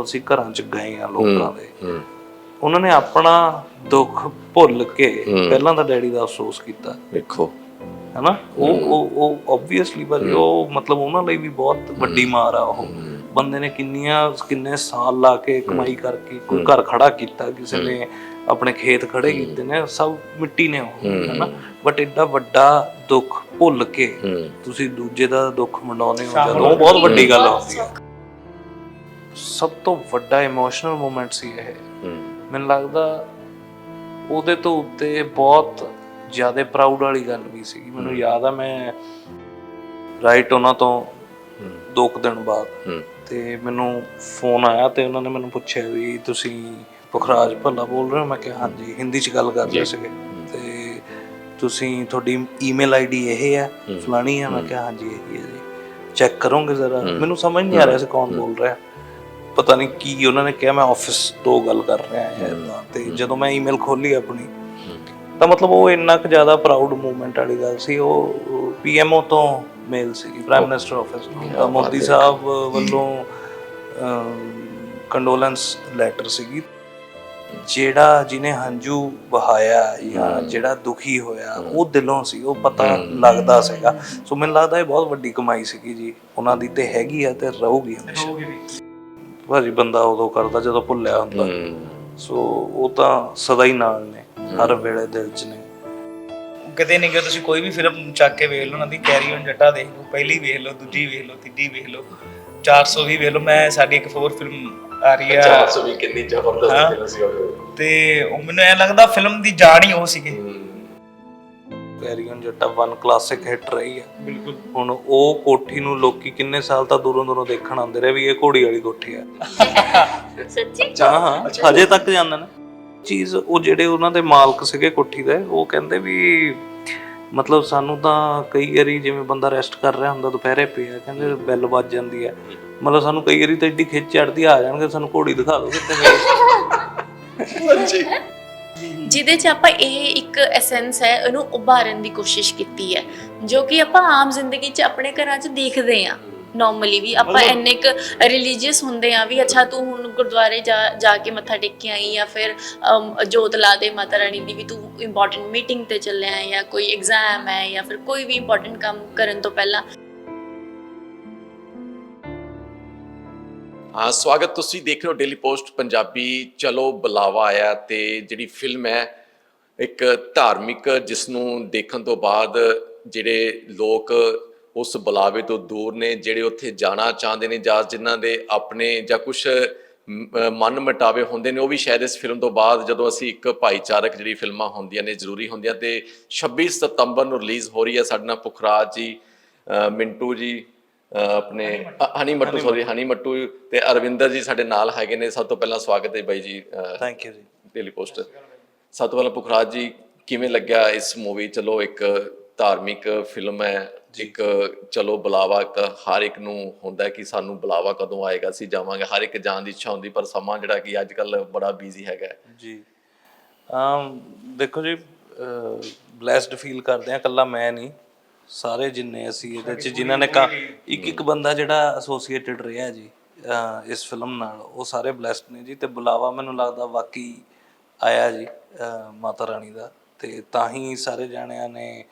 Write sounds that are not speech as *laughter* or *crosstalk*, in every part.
ਜਦੋਂ ਅਸੀਂ ਘਰਾਂ 'ਚ ਗਏ ਆ ਲੋਕਾਂ ਦੇ ਉਹਨਾਂ ਨੇ ਆਪਣਾ ਦੁੱਖ ਭੁੱਲ ਕੇ। ਪਹਿਲਾਂ ਤਾਂ ਡੈਡੀ ਦਾ ਅਫਸੋਸ ਕੀਤਾ। ਵੇਖੋ। ਹੈਨਾ? ਉਹ ਉਹ ਉਹ ਆਬਵੀਅਸਲੀ ਭਾਜੀ ਉਹ ਮਤਲਬ ਉਹਨਾਂ ਲਈ ਵੀ ਬਹੁਤ ਵੱਡੀ ਮਾਰ ਆ ਉਹ। ਬੰਦੇ ਨੇ ਕਿੰਨੀਆਂ ਕਿੰਨੇ ਸਾਲ ਲਾ ਕੇ ਕਮਾਈ ਕਰਕੇ ਕੋਈ ਘਰ ਖੜਾ ਕੀਤਾ ਕਿਸੇ ਨੇ ਆਪਣੇ ਖੇਤ ਖੜੇ ਕੀਤੇ ਨੇ ਸਭ ਮਿੱਟੀ ਨੇ ਉਹ ਹੈਨਾ? ਬਟ ਐਡਾ ਵੱਡਾ ਦੁੱਖ ਭੁੱਲ ਕੇ ਤੁਸੀਂ ਦੂਜੇ ਦਾ ਦੁੱਖ ਮਨਾਉਂਦੇ ਹੋ ਜਦੋਂ ਬਹੁਤ ਵੱਡੀ ਗੱਲ ਹੁੰਦੀ ਹੈ ਸਭ ਤੋਂ ਵੱਡਾ ਇਮੋਸ਼ਨਲ ਮੂਮੈਂਟ ਸੀ ਇਹ। ਮੈਨੂੰ ਲੱਗਦਾ ਉਹਦੇ ਤੋਂ ਉੱਤੇ ਬਹੁਤ ਜ਼ਿਆਦਾ ਪ੍ਰਾਊਡ ਵਾਲੀ ਗੱਲ ਵੀ ਸੀ ਮੈਨੂੰ ਯਾਦ ਆ ਮੈਂ ਰਾਈਟ ਉਹਨਾਂ ਤੋਂ ਦੋ ਕੁ ਦਿਨ ਬਾਅਦ ਤੇ ਮੈਨੂੰ ਫੋਨ ਆਇਆ ਤੇ ਉਹਨਾਂ ਨੇ ਮੈਨੂੰ ਪੁੱਛਿਆ ਵੀ ਤੁਸੀਂ ਪੁਖਰਾਜ ਭੱਲਾ ਬੋਲ ਰਹੇ ਹੋ? ਮੈਂ ਕਿਹਾ ਹਾਂਜੀ ਹਿੰਦੀ ਚ ਗੱਲ ਕਰ ਰਹੇ ਸੀਗੇ। ਤੇ ਤੁਸੀਂ ਤੁਹਾਡੀ ਈਮੇਲ ਆਈਡੀ ਇਹ ਹੈ। ਫਲਾਣੀ ਹੈ ਮੈਂ ਕਿਹਾ ਹਾਂਜੀ ਇਹੀ ਹੈ ਜੀ। ਚੈੱਕ ਕਰੋਗੇ ਜ਼ਰਾ। ਮੈਨੂੰ ਸਮਝ ਨਹੀਂ ਆ ਰਿਹਾ ਸੀ ਕੌਣ ਬੋਲ ਰਿਹਾ। ਪਤਾ ਨਹੀਂ ਕੀ ਉਹਨਾਂ ਨੇ ਕਿਹਾ ਮੈਂ ਆਫਿਸ ਤੋਂ ਗੱਲ ਕਰ ਰਿਹਾ ਹਾਂ ਏਦਾਂ ਤੇ। ਜਦੋਂ ਮੈਂ ਈਮੇਲ ਖੋਲੀ ਆਪਣੀ ਤਾਂ ਮਤਲਬ ਉਹ ਇੰਨਾ ਕੁ ਜ਼ਿਆਦਾ ਪ੍ਰਾਊਡ ਮੂਵਮੈਂਟ ਵਾਲੀ ਗੱਲ ਸੀ। ਉਹ ਪੀਐਮਓ ਤੋਂ ਮੇਲ ਸੀ ਪ੍ਰਾਈਮ ਮਿਨਿਸਟਰ ਆਫਿਸ ਤੋਂ ਤਾਂ ਮੋਦੀ ਸਾਹਿਬ ਵੱਲੋਂ ਕੰਡੋਲੈਂਸ ਲੈਟਰ ਸੀਗੀ। ਜਿਹੜਾ ਜਿਹਨੇ ਹੰਝੂ ਵਹਾਇਆ ਜਾਂ ਜਿਹੜਾ ਦੁਖੀ ਹੋਇਆ ਉਹ ਦਿਲੋਂ ਸੀ ਉਹ ਪਤਾ ਲੱਗਦਾ ਸੀਗਾ। ਸੋ ਮੈਨੂੰ ਲੱਗਦਾ ਇਹ ਬਹੁਤ ਵੱਡੀ ਕਮਾਈ ਸੀਗੀ ਜੀ। ਉਹਨਾਂ ਦੀ ਤੇ ਹੈਗੀ ਆ ਤੇ ਰਹੂਗੀ ਹਮੇਸ਼ਾ। ਭਾਜੀ ਬੰਦਾ ਉਦੋਂ ਕਰਦਾ ਜਦੋਂ ਭੁੱਲਿਆ ਹੁੰਦਾ। ਸੋ ਉਹ ਤਾਂ ਸਦਾ ਹੀ ਨਾਲ ਨੇ ਹਰ ਵੇਲੇ ਦਿਲ 'ਚ ਨੇ। ਕਿਤੇ ਨਹੀਂ ਕਿ ਤੁਸੀਂ ਕੋਈ ਵੀ ਫਿਲਮ ਚੱਕ ਕੇ ਵੇਖ ਲਓ ਉਹਨਾਂ ਦੀ ਕੈਰੀ ਔਨ ਜੱਟਾ ਦੇਖ ਲਓ ਪਹਿਲੀ ਵੇਖ ਲਓ ਦੂਜੀ ਵੇਖ ਲਓ ਤੀਜੀ ਵੇਖ ਲਓ 420 ਵੇਖ ਲਓ। ਮੈਂ ਸਾਡੀ ਇੱਕ ਹੋਰ ਫਿਲਮ ਆ ਰਹੀ ਆ। 420 ਕਿੰਨੀ ਜ਼ਬਰਦਸਤ ਫਿਲਮ ਸੀ ਉਹ। ਤੇ ਉਹ ਮੈਨੂੰ ਐ ਲੱਗਦਾ ਫਿਲਮ ਦੀ ਜਾਣ ਹੀ ਉਹ ਸੀਗੇ। Carry on Jatta one classic hit ਰਹੀ ਹੈ। ਬਿਲਕੁਲ। ਹੁਣ ਉਹ ਕੋਠੀ ਨੂੰ ਲੋਕੀ ਕਿੰਨੇ ਸਾਲ ਤਾਂ ਦੂਰੋਂ ਦੂਰੋਂ ਦੇਖਣ ਆਉਂਦੇ ਰਹੇ ਵੀ ਇਹ ਘੋੜੀ ਵਾਲੀ ਕੋਠੀ ਆ *laughs* ਸੱਚੀ? ਹਾਂ ਹਾਂ ਹਜੇ ਤੱਕ ਜਾਂਦੇ ਨੇ। ਚੀਜ਼ ਉਹ ਜਿਹੜੇ ਉਹਨਾਂ ਦੇ ਮਾਲਕ ਸੀਗੇ ਕੋਠੀ ਦੇ ਉਹ ਕਹਿੰਦੇ ਵੀ ਮਤਲਬ ਸਾਨੂੰ ਤਾਂ ਕਈ ਵਾਰੀ ਜਿਵੇਂ ਬੰਦਾ ਰੈਸਟ ਕਰ ਰਿਹਾ ਹੁੰਦਾ ਦੁਪਹਿਰੇ ਪਿਆ ਕਹਿੰਦੇ ਬੈਲ ਵੱਜ ਜਾਂਦੀ ਹੈ। ਮਤਲਬ ਸਾਨੂੰ ਕਈ ਵਾਰੀ ਤਾਂ ਏਡੀ ਖਿੱਚ ਚੜਦੀ ਆ ਜਾਣਗੇ ਸਾਨੂੰ ਘੋੜੀ ਦਿਖਾ ਦਿਓ ਕਿਤੇ ਮੇਰੀ ਜਿਹਦੇ ਚ ਆਪਾਂ ਇਹ ਇੱਕ ਐਸੈਂਸ ਹੈ ਉਹਨੂੰ ਉਭਾਰਨ ਦੀ ਕੋਸ਼ਿਸ਼ ਕੀਤੀ ਹੈ ਜੋ ਕਿ ਆਪਾਂ ਆਮ ਜ਼ਿੰਦਗੀ ਚ ਆਪਣੇ ਘਰਾਂ ਚ ਦੇਖਦੇ ਆ ਨਾਰਮਲੀ ਵੀ। ਆਪਾਂ ਇੰਨੇ ਕ ਰਿਲੀਜੀਅਸ ਹੁੰਦੇ ਆ ਵੀ ਅੱਛਾ ਤੂੰ ਹੁਣ ਗੁਰਦੁਆਰੇ ਜਾ ਜਾ ਕੇ ਮੱਥਾ ਟੇਕ ਕੇ ਆਈ ਜਾਂ ਫਿਰ ਜੋਤ ਲਾ ਦੇ ਮਾਤਾ ਰਾਣੀ ਦੀ ਵੀ ਤੂੰ ਇੰਪੋਰਟੈਂਟ ਮੀਟਿੰਗ ਤੇ ਚੱਲਿਆ ਜਾਂ ਕੋਈ ਐਗਜ਼ਾਮ ਹੈ ਜਾਂ ਫਿਰ ਕੋਈ ਵੀ ਇੰਪੋਰਟੈਂਟ ਕੰਮ ਕਰਨ ਤੋਂ ਪਹਿਲਾਂ। ਹਾਂ, ਸਵਾਗਤ ਤੁਸੀਂ ਦੇਖ ਰਹੇ ਹੋ ਡੇਲੀ ਪੋਸਟ ਪੰਜਾਬੀ। ਚਲੋ, ਬੁਲਾਵਾ ਆਇਆ ਤੇ ਜਿਹੜੀ ਫਿਲਮ ਹੈ, ਇੱਕ ਧਾਰਮਿਕ ਜਿਸ ਨੂੰ ਦੇਖਣ ਤੋਂ ਬਾਅਦ ਜਿਹੜੇ ਲੋਕ ਉਸ ਬੁਲਾਵੇ ਤੋਂ ਦੂਰ ਨੇ, ਜਿਹੜੇ ਉੱਥੇ ਜਾਣਾ ਚਾਹੁੰਦੇ ਨੇ ਜਾਂ ਜਿਨ੍ਹਾਂ ਦੇ ਆਪਣੇ ਜਾਂ ਕੁਝ ਮਨ ਮਟਾਵੇ ਹੁੰਦੇ ਨੇ, ਉਹ ਵੀ ਸ਼ਾਇਦ ਇਸ ਫਿਲਮ ਤੋਂ ਬਾਅਦ ਜਦੋਂ ਅਸੀਂ ਇੱਕ ਭਾਈਚਾਰਕ ਜਿਹੜੀ ਫਿਲਮਾਂ ਹੁੰਦੀਆਂ ਨੇ, ਜ਼ਰੂਰੀ ਹੁੰਦੀਆਂ ਤੇ 26 ਸਤੰਬਰ ਨੂੰ ਰਿਲੀਜ਼ ਹੋ ਰਹੀ ਹੈ ਸਾਡੇ ਨਾਲ ਪੁਖਰਾਜ ਜੀ ਮਿੰਟੂ ਜੀ ਆਪਣੇ ਹਨੀ ਮੱਟੂ ਸੌਰੀ ਹਨੀ ਮੱਟੂ ਤੇ ਅਰਵਿੰਦਰ ਜੀ ਸਾਡੇ ਨਾਲ ਹੈਗੇ ਨੇ। ਸਭ ਤੋਂ ਪਹਿਲਾਂ ਸਵਾਗਤ ਹੈ ਬਾਈ ਜੀ ਥੈਂਕ ਯੂ ਜੀ। ਡੇਲੀ ਪੋਸਟ ਸਭ ਤੋਂ ਪਹਿਲਾਂ ਪੁਖਰਾਜ ਜੀ ਕਿਵੇਂ ਲੱਗਿਆ ਇਸ ਮੂਵੀ ਚਲੋ ਇੱਕ ਧਾਰਮਿਕ ਫਿਲਮ ਹੈ। ਇੱਕ ਚਲੋ ਬੁਲਾਵਾ ਇੱਕ ਹਰ ਇੱਕ ਨੂੰ ਹੁੰਦਾ ਕਿ ਸਾਨੂੰ ਬੁਲਾਵਾ ਕਦੋਂ ਆਏਗਾ ਅਸੀਂ ਜਾਵਾਂਗੇ। ਹਰ ਇੱਕ ਜਾਣ ਦੀ ਇੱਛਾ ਹੁੰਦੀ ਪਰ ਸਮਾਂ ਜਿਹੜਾ ਕਿ ਅੱਜ ਕੱਲ ਬੜਾ ਬਿਜ਼ੀ ਹੈਗਾ। ਜੀ। ਅਮ ਦੇਖੋ ਜੀ ਬlesed ਫੀਲ ਕਰਦੇ ਆ ਕੱਲਾ ਮੈਂ ਨਹੀਂ। ਸਾਰੇ ਜਿੰਨੇ ਅਸੀਂ ਇਹਦੇ ਚ ਜਿਨ੍ਹਾਂ ਨੇ ਕਾ ਇੱਕ ਇੱਕ ਬੰਦਾ ਜਿਹੜਾ ਐਸੋਸੀਏਟਿਡ ਰਿਹਾ ਜੀ ਅਹ ਇਸ ਫਿਲਮ ਨਾਲ ਉਹ ਸਾਰੇ ਬlesed ਨੇ ਜੀ ਤੇ ਬੁਲਾਵਾ ਮੈਨੂੰ ਲੱਗਦਾ ਵਾਕਈ ਆਇਆ ਜੀ ਅਹ ਮਾਤਾ ਰਾਣੀ ਦਾ ਤੇ ਤਾਂ ਹੀ ਸਾਰੇ ਜਾਣਿਆਂ ਨੇ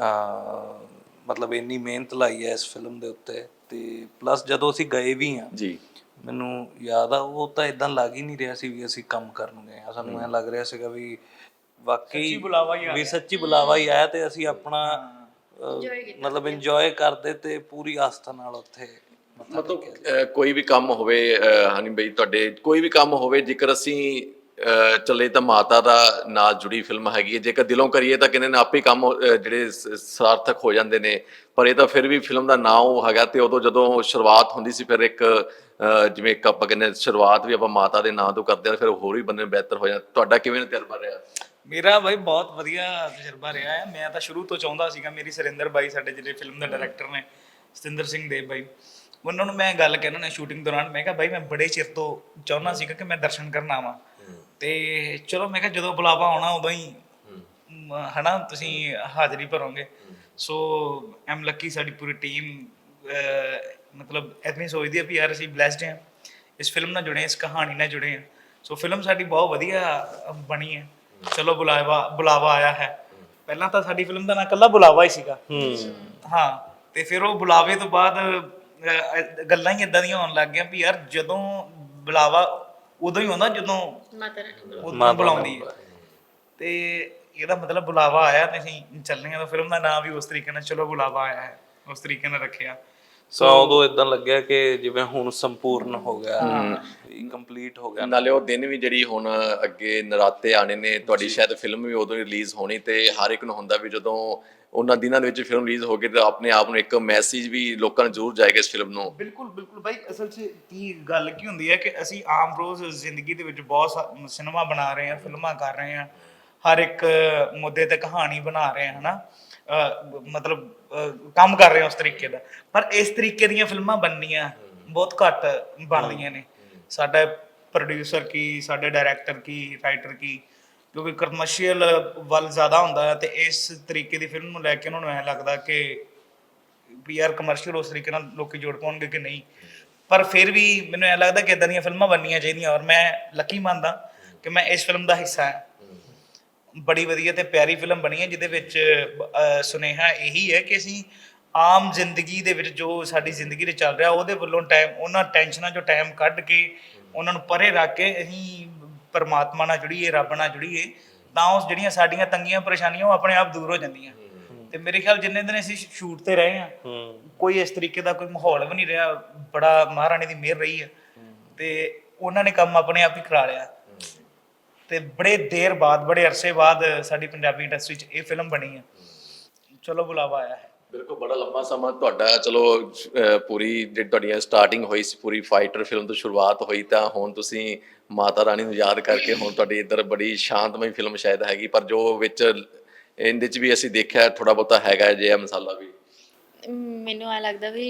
ਅਹ ਮਤਲਬ ਇੰਨੀ ਮਿਹਨਤ ਲਾਈ ਹੈ ਇਸ ਫਿਲਮ ਦੇ ਉੱਤੇ ਤੇ ਪਲੱਸ ਜਦੋਂ ਅਸੀਂ ਗਏ ਵੀ ਆ ਜੀ। ਮੈਨੂੰ ਯਾਦ ਆ ਉਹ ਤਾਂ ਇਦਾਂ ਲੱਗ ਹੀ ਨਹੀਂ ਰਿਹਾ ਸੀ ਵੀ ਅਸੀਂ ਕੰਮ ਕਰਨ ਗਏ ਆ ਸਾਨੂੰ ਐ ਲੱਗ ਰਿਹਾ ਸੀਗਾ ਵੀ ਵਾਕਈ ਬੁਲਾਵਾ ਹੀ ਆ ਵੀ ਸੱਚੀ ਬੁਲਾਵਾ ਹੀ ਆਇਆ ਤੇ ਅਸੀਂ ਆਪਣਾ ਮਤਲਬ ਇੰਜੋਏ ਕਰਦੇ ਤੇ ਪੂਰੀ ਆਸਥਾ ਨਾਲ ਉੱਥੇ ਮਤਲਬ ਕੋਈ ਵੀ ਕੰਮ ਹੋਵੇ ਹਨੀ ਬਈ ਤੁਹਾਡੇ ਕੋਈ ਵੀ ਕੰਮ ਹੋਵੇ ਜੇਕਰ ਅਸੀਂ ਚੱਲੇ ਤਾਂ ਮਾਤਾ ਦਾ ਨਾਲ ਜੁੜੀ ਫਿਲਮ ਹੈਗੀ ਹੈ। ਜੇਕਰ ਦਿਲੋਂ ਕਰੀਏ ਤਾਂ ਕਹਿੰਦੇ ਨੇ ਆਪੇ ਕੰਮ ਜਿਹੜੇ ਸਾਰਥਕ ਹੋ ਜਾਂਦੇ ਨੇ। ਪਰ ਇਹ ਤਾਂ ਫਿਰ ਵੀ ਫਿਲਮ ਦਾ ਨਾਮ ਉਹ ਹੈਗਾ ਤੇ ਉਦੋਂ ਜਦੋਂ ਸ਼ੁਰੂਆਤ ਹੁੰਦੀ ਸੀ ਫਿਰ ਇੱਕ ਜਿਵੇਂ ਇੱਕ ਆਪਾਂ ਕਹਿੰਦੇ ਸ਼ੁਰੂਆਤ ਵੀ ਆਪਾਂ ਮਾਤਾ ਦੇ ਨਾਂ ਤੋਂ ਕਰਦੇ ਹਾਂ ਫਿਰ ਹੋਰ ਵੀ ਬੰਦੇ ਨੂੰ ਬਿਹਤਰ ਹੋ ਜਾਂਦਾ। ਤੁਹਾਡਾ ਕਿਵੇਂ ਤਜਰਬਾ ਰਿਹਾ? ਮੇਰਾ ਬਾਈ ਬਹੁਤ ਵਧੀਆ ਤਜਰਬਾ ਰਿਹਾ ਹੈ। ਮੈਂ ਤਾਂ ਸ਼ੁਰੂ ਤੋਂ ਚਾਹੁੰਦਾ ਸੀਗਾ ਮੇਰੀ ਸੁਰਿੰਦਰ ਬਾਈ ਸਾਡੇ ਜਿਹੜੇ ਫਿਲਮ ਦੇ ਡਾਇਰੈਕਟਰ ਨੇ ਸਤਿੰਦਰ ਸਿੰਘ ਦੇਵ ਬਾਈ। ਉਹਨਾਂ ਨੂੰ ਮੈਂ ਗੱਲ ਕਹਿਣਾ ਨੇ ਸ਼ੂਟਿੰਗ ਦੌਰਾਨ ਮੈਂ ਕਿਹਾ ਬਾਈ ਮੈਂ ਬੜੇ ਚਿਰ ਤੋਂ ਚਾਹੁੰਦਾ ਸੀਗਾ ਕਿ ਮੈਂ ਦਰਸ਼ਨ ਕਰਨ ਆਵਾਂ। ਤੇ ਚਲੋ ਮੈਂ ਕਿਹਾ ਜਦੋਂ ਬੁਲਾਵਾ ਆਉਣਾ ਉਦੋਂ ਹੀ ਹਨਾ ਤੁਸੀਂ ਹਾਜ਼ਰੀ ਭਰੋਗੇ। ਸੋ ਐਮ ਲੱਕੀ ਸਾਡੀ ਪੂਰੀ ਟੀਮ ਮਤਲਬ ਐਤਨੀ ਸੋਚਦੀ ਹੈ ਵੀ ਯਾਰ ਅਸੀਂ ਬlesed ਹਾਂ। ਇਸ ਫਿਲਮ ਨਾਲ ਜੁੜੇ ਇਸ ਕਹਾਣੀ ਨਾਲ ਜੁੜੇ ਹਾਂ। ਸੋ ਫਿਲਮ ਸਾਡੀ ਬਹੁਤ ਵਧੀਆ ਬਣੀ ਹੈ। ਚਲੋ ਬੁਲਾਵਾ ਬੁਲਾਵਾ ਆਇਆ ਹੈ। ਪਹਿਲਾਂ ਤਾਂ ਸਾਡੀ ਫਿਲਮ ਦਾ ਨਾਂ ਕੱਲਾ ਬੁਲਾਵਾ ਹੀ ਸੀਗਾ। ਹਾਂ। ਤੇ ਫਿਰ ਉਹ ਬੁਲਾਵੇ ਤੋਂ ਬਾਅਦ ਗੱਲਾਂ ਹੀ ਇਦਾਂ ਦੀਆਂ ਹੋਣ ਲੱਗ ਗਈਆਂ ਵੀ ਯਾਰ ਜਦੋਂ ਬੁਲਾਵਾ ਉਦੋਂ ਹੀ ਹੁੰਦਾ ਜਦੋਂ ਮਾਤਾ ਰਾਣੀ। ਉਦੋਂ ਬੁਲਾਉਂਦੀ ਹੈ। ਤੇ ਇਹਦਾ ਮਤਲਬ ਬੁਲਾਵਾ ਆਇਆ ਤੇ ਅਸੀਂ ਚੱਲਨੇ ਆ ਤਾਂ ਫਿਲਮ ਦਾ ਨਾਮ ਵੀ ਉਸ ਤਰੀਕੇ ਨਾਲ ਚਲੋ ਬੁਲਾਵਾ ਆਇਆ ਹੈ ਉਸ ਤਰੀਕੇ ਨਾਲ ਰੱਖਿਆ। ਸੋ ਉਦੋਂ ਇਦਾਂ ਲੱਗਿਆ ਕਿ ਜਿਵੇਂ ਹੁਣ ਸੰਪੂਰਨ ਹੋ ਗਿਆ ਕੰਪਲੀਟ ਹੋ ਗਿਆ। ਨਾਲੇ ਉਹ ਦਿਨ ਵੀ ਜਿਹੜੀ ਹੁਣ ਅੱਗੇ ਨਰਾਤੇ ਆਣੇ ਨੇ ਤੁਹਾਡੀ ਸ਼ਾਇਦ ਫਿਲਮ ਵੀ ਉਦੋਂ ਰਿਲੀਜ਼ ਹੋਣੀ ਤੇ ਹਰ ਇੱਕ ਨੂੰ ਹੁੰਦਾ ਵੀ ਜਦੋਂ ਉਹਨਾਂ ਦਿਨਾਂ ਦੇ ਵਿੱਚ ਫਿਲਮ ਰਿਲੀਜ਼ ਹੋ ਗਈ ਤਾਂ ਆਪਣੇ ਆਪ ਨੂੰ ਇੱਕ ਮੈਸੇਜ ਵੀ ਲੋਕਾਂ ਨੂੰ ਜ਼ਰੂਰ ਜਾਏਗਾ ਇਸ ਫਿਲਮ ਨੂੰ। ਬਿਲਕੁਲ ਬਿਲਕੁਲ। ਭਾਈ ਅਸਲ 'ਚ ਕੀ ਗੱਲ ਕੀ ਹੁੰਦੀ ਹੈ ਕਿ ਅਸੀਂ ਆਮ ਰੋਜ਼ ਜ਼ਿੰਦਗੀ ਦੇ ਵਿੱਚ ਬਹੁਤ ਸਿਨੇਮਾ ਬਣਾ ਰਹੇ ਹਾਂ ਫਿਲਮਾਂ ਕਰ ਰਹੇ ਹਾਂ ਹਰ ਇੱਕ ਮੁੱਦੇ ਤੇ ਕਹਾਣੀ ਬਣਾ ਰਹੇ ਹਾਂ ਹਨਾ? ਮਤਲਬ ਕੰਮ ਕਰ ਰਹੇ ਹਾਂ ਉਸ ਤਰੀਕੇ ਦਾ। ਪਰ ਇਸ ਤਰੀਕੇ ਦੀਆਂ ਫਿਲਮਾਂ ਬਣਨੀਆਂ ਬਹੁਤ ਘੱਟ ਬਣਦੀਆਂ ਨੇ। ਸਾਡਾ ਪ੍ਰੋਡਿਊਸਰ ਕੀ ਸਾਡੇ ਡਾਇਰੈਕਟਰ ਕੀ ਰਾਈਟਰ ਕੀ ਕਿਉਂਕਿ ਕਮਰਸ਼ੀਅਲ ਵੱਲ ਜ਼ਿਆਦਾ ਹੁੰਦਾ ਹੈ ਤੇ ਇਸ ਤਰੀਕੇ ਦੀ ਫਿਲਮ ਨੂੰ ਲੈ ਕੇ ਉਹਨਾਂ ਨੂੰ ਐ ਲੱਗਦਾ ਕਿ ਵੀ ਯਾਰ ਕਮਰਸ਼ੀਅਲ ਉਸ ਤਰੀਕੇ ਨਾਲ ਲੋਕੀ ਜੋੜ ਪਾਉਣਗੇ ਕਿ ਨਹੀਂ। ਪਰ ਫਿਰ ਵੀ ਮੈਨੂੰ ਐ ਲੱਗਦਾ ਕਿ ਇਦਾਂ ਦੀਆਂ ਫਿਲਮਾਂ ਬਣਨੀਆਂ ਚਾਹੀਦੀਆਂ ਔਰ ਮੈਂ ਲੱਕੀ ਮੰਨਦਾ ਕਿ ਮੈਂ ਇਸ ਫਿਲਮ ਦਾ ਹਿੱਸਾ ਹਾਂ। ਬੜੀ ਵਧੀਆ ਤੇ ਪਿਆਰੀ ਫਿਲਮ ਬਣੀ ਹੈ, ਜਿਹਦੇ ਵਿੱਚ ਸੁਨੇਹਾ ਇਹੀ ਹੈ ਕਿ ਅਸੀਂ ਆਮ ਜ਼ਿੰਦਗੀ ਦੇ ਵਿੱਚ ਜੋ ਸਾਡੀ ਜ਼ਿੰਦਗੀ ਦੇ ਚੱਲ ਰਿਹਾ, ਉਹਦੇ ਵੱਲੋਂ ਟਾਈਮ, ਉਹਨਾਂ ਟੈਨਸ਼ਨਾਂ ਚੋਂ ਟਾਈਮ ਕੱਢ ਕੇ ਉਹਨਾਂ ਨੂੰ ਪਰੇ ਰੱਖ ਕੇ ਅਸੀਂ ਪਰਮਾਤਮਾ ਨਾਲ ਜੁੜੀਏ, ਰੱਬ ਨਾਲ ਜੁੜੀਏ, ਤਾਂ ਉਸ ਜਿਹੜੀਆਂ ਸਾਡੀਆਂ ਤੰਗੀਆਂ ਪਰੇਸ਼ਾਨੀਆਂ, ਉਹ ਆਪਣੇ ਆਪ ਦੂਰ ਹੋ ਜਾਂਦੀਆਂ। ਤੇ ਮੇਰੇ ਖਿਆਲ ਜਿੰਨੇ ਦਿਨ ਅਸੀਂ ਸ਼ੂਟ ਤੇ ਰਹੇ ਹਾਂ, ਕੋਈ ਇਸ ਤਰੀਕੇ ਦਾ ਕੋਈ ਮਾਹੌਲ ਵੀ ਨਹੀਂ ਰਿਹਾ, ਬੜਾ ਮਹਾਰਾਣੀ ਦੀ ਮਿਹਰ ਰਹੀ ਹੈ। ਤੇ ਉਹਨਾਂ ਨੇ ਕੰਮ ਆਪਣੇ ਆਪ ਹੀ ਕਰਾ ਲਿਆ। ਤੇ ਬੜੇ ਦੇਰ ਬਾਅਦ ਬੜੇ ਅਰਸੇ ਬਾਅਦ ਸਾਡੀ ਪੰਜਾਬੀ ਇੰਡਸਟਰੀ 'ਚ ਇਹ ਫਿਲਮ ਬਣੀ ਹੈ ਚਲੋ ਬੁਲਾਵਾ ਆਇਆ ਹੈ। ਬਿਲਕੁਲ ਬੜਾ ਲੰਮਾ ਸਮਾਂ ਤੁਹਾਡਾ ਚਲੋ ਪੂਰੀ ਜਿਹੜੀ ਤੁਹਾਡੀਆਂ ਸਟਾਰਟਿੰਗ ਹੋਈ ਸੀ ਪੂਰੀ ਫਾਈਟਰ ਫਿਲਮ ਤੋਂ ਸ਼ੁਰੂਆਤ ਹੋਈ ਤਾਂ ਹੁਣ ਤੁਸੀਂ ਮਾਤਾ ਰਾਣੀ ਨੂੰ ਯਾਦ ਕਰਕੇ ਹੁਣ ਤੁਹਾਡੀ ਇੱਧਰ ਬੜੀ ਸ਼ਾਂਤਮਈ ਫਿਲਮ ਸ਼ਾਇਦ ਹੈਗੀ ਪਰ ਜੋ ਵਿੱਚ ਇਹਦੇ ਚ ਵੀ ਅਸੀਂ ਦੇਖਿਆ ਥੋੜਾ ਬਹੁਤਾ ਹੈਗਾ ਜਿਹਾ ਮਸਾਲਾ ਵੀ। ਮੈਨੂੰ ਆ ਲੱਗਦਾ ਵੀ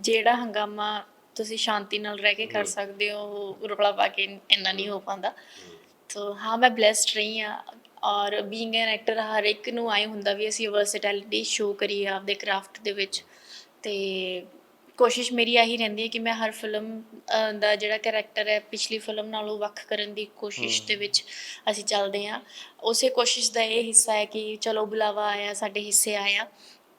ਜਿਹੜਾ ਹੰਗਾਮਾ ਤੁਸੀਂ ਸ਼ਾਂਤੀ ਨਾਲ ਰਹਿ ਕੇ ਕਰ ਸਕਦੇ ਹੋ ਰੌਲਾ ਪਾ ਕੇ ਇੰਨਾ ਨਹੀਂ ਹੋ ਪਾਉਂਦਾ। ਤੋ ਹਾਂ ਮੈਂ ਬlesed ਰਹੀ ਹਾਂ। ਔਰ ਬੀਇੰਗ ਐਨ ਐਕਟਰ ਹਰ ਇੱਕ ਨੂੰ ਆਏ ਹੁੰਦਾ ਵੀ ਅਸੀਂ ਵਰਸਟੈਲਿਟੀ ਸ਼ੋ ਕਰੀਏ ਆਪਦੇ ਕਰਾਫਟ ਦੇ ਵਿੱਚ। ਤੇ ਕੋਸ਼ਿਸ਼ ਮੇਰੀ ਆਹੀ ਰਹਿੰਦੀ ਹੈ ਕਿ ਮੈਂ ਹਰ ਫਿਲਮ ਦਾ ਜਿਹੜਾ ਕੈਰੈਕਟਰ ਹੈ ਪਿਛਲੀ ਫਿਲਮ ਨਾਲੋਂ ਵੱਖ ਕਰਨ ਦੀ ਕੋਸ਼ਿਸ਼ ਦੇ ਵਿੱਚ ਅਸੀਂ ਚੱਲਦੇ ਹਾਂ। ਉਸੇ ਕੋਸ਼ਿਸ਼ ਦਾ ਇਹ ਹਿੱਸਾ ਹੈ ਕਿ ਚਲੋ ਬੁਲਾਵਾ ਆਇਆ ਸਾਡੇ ਹਿੱਸੇ ਆਇਆ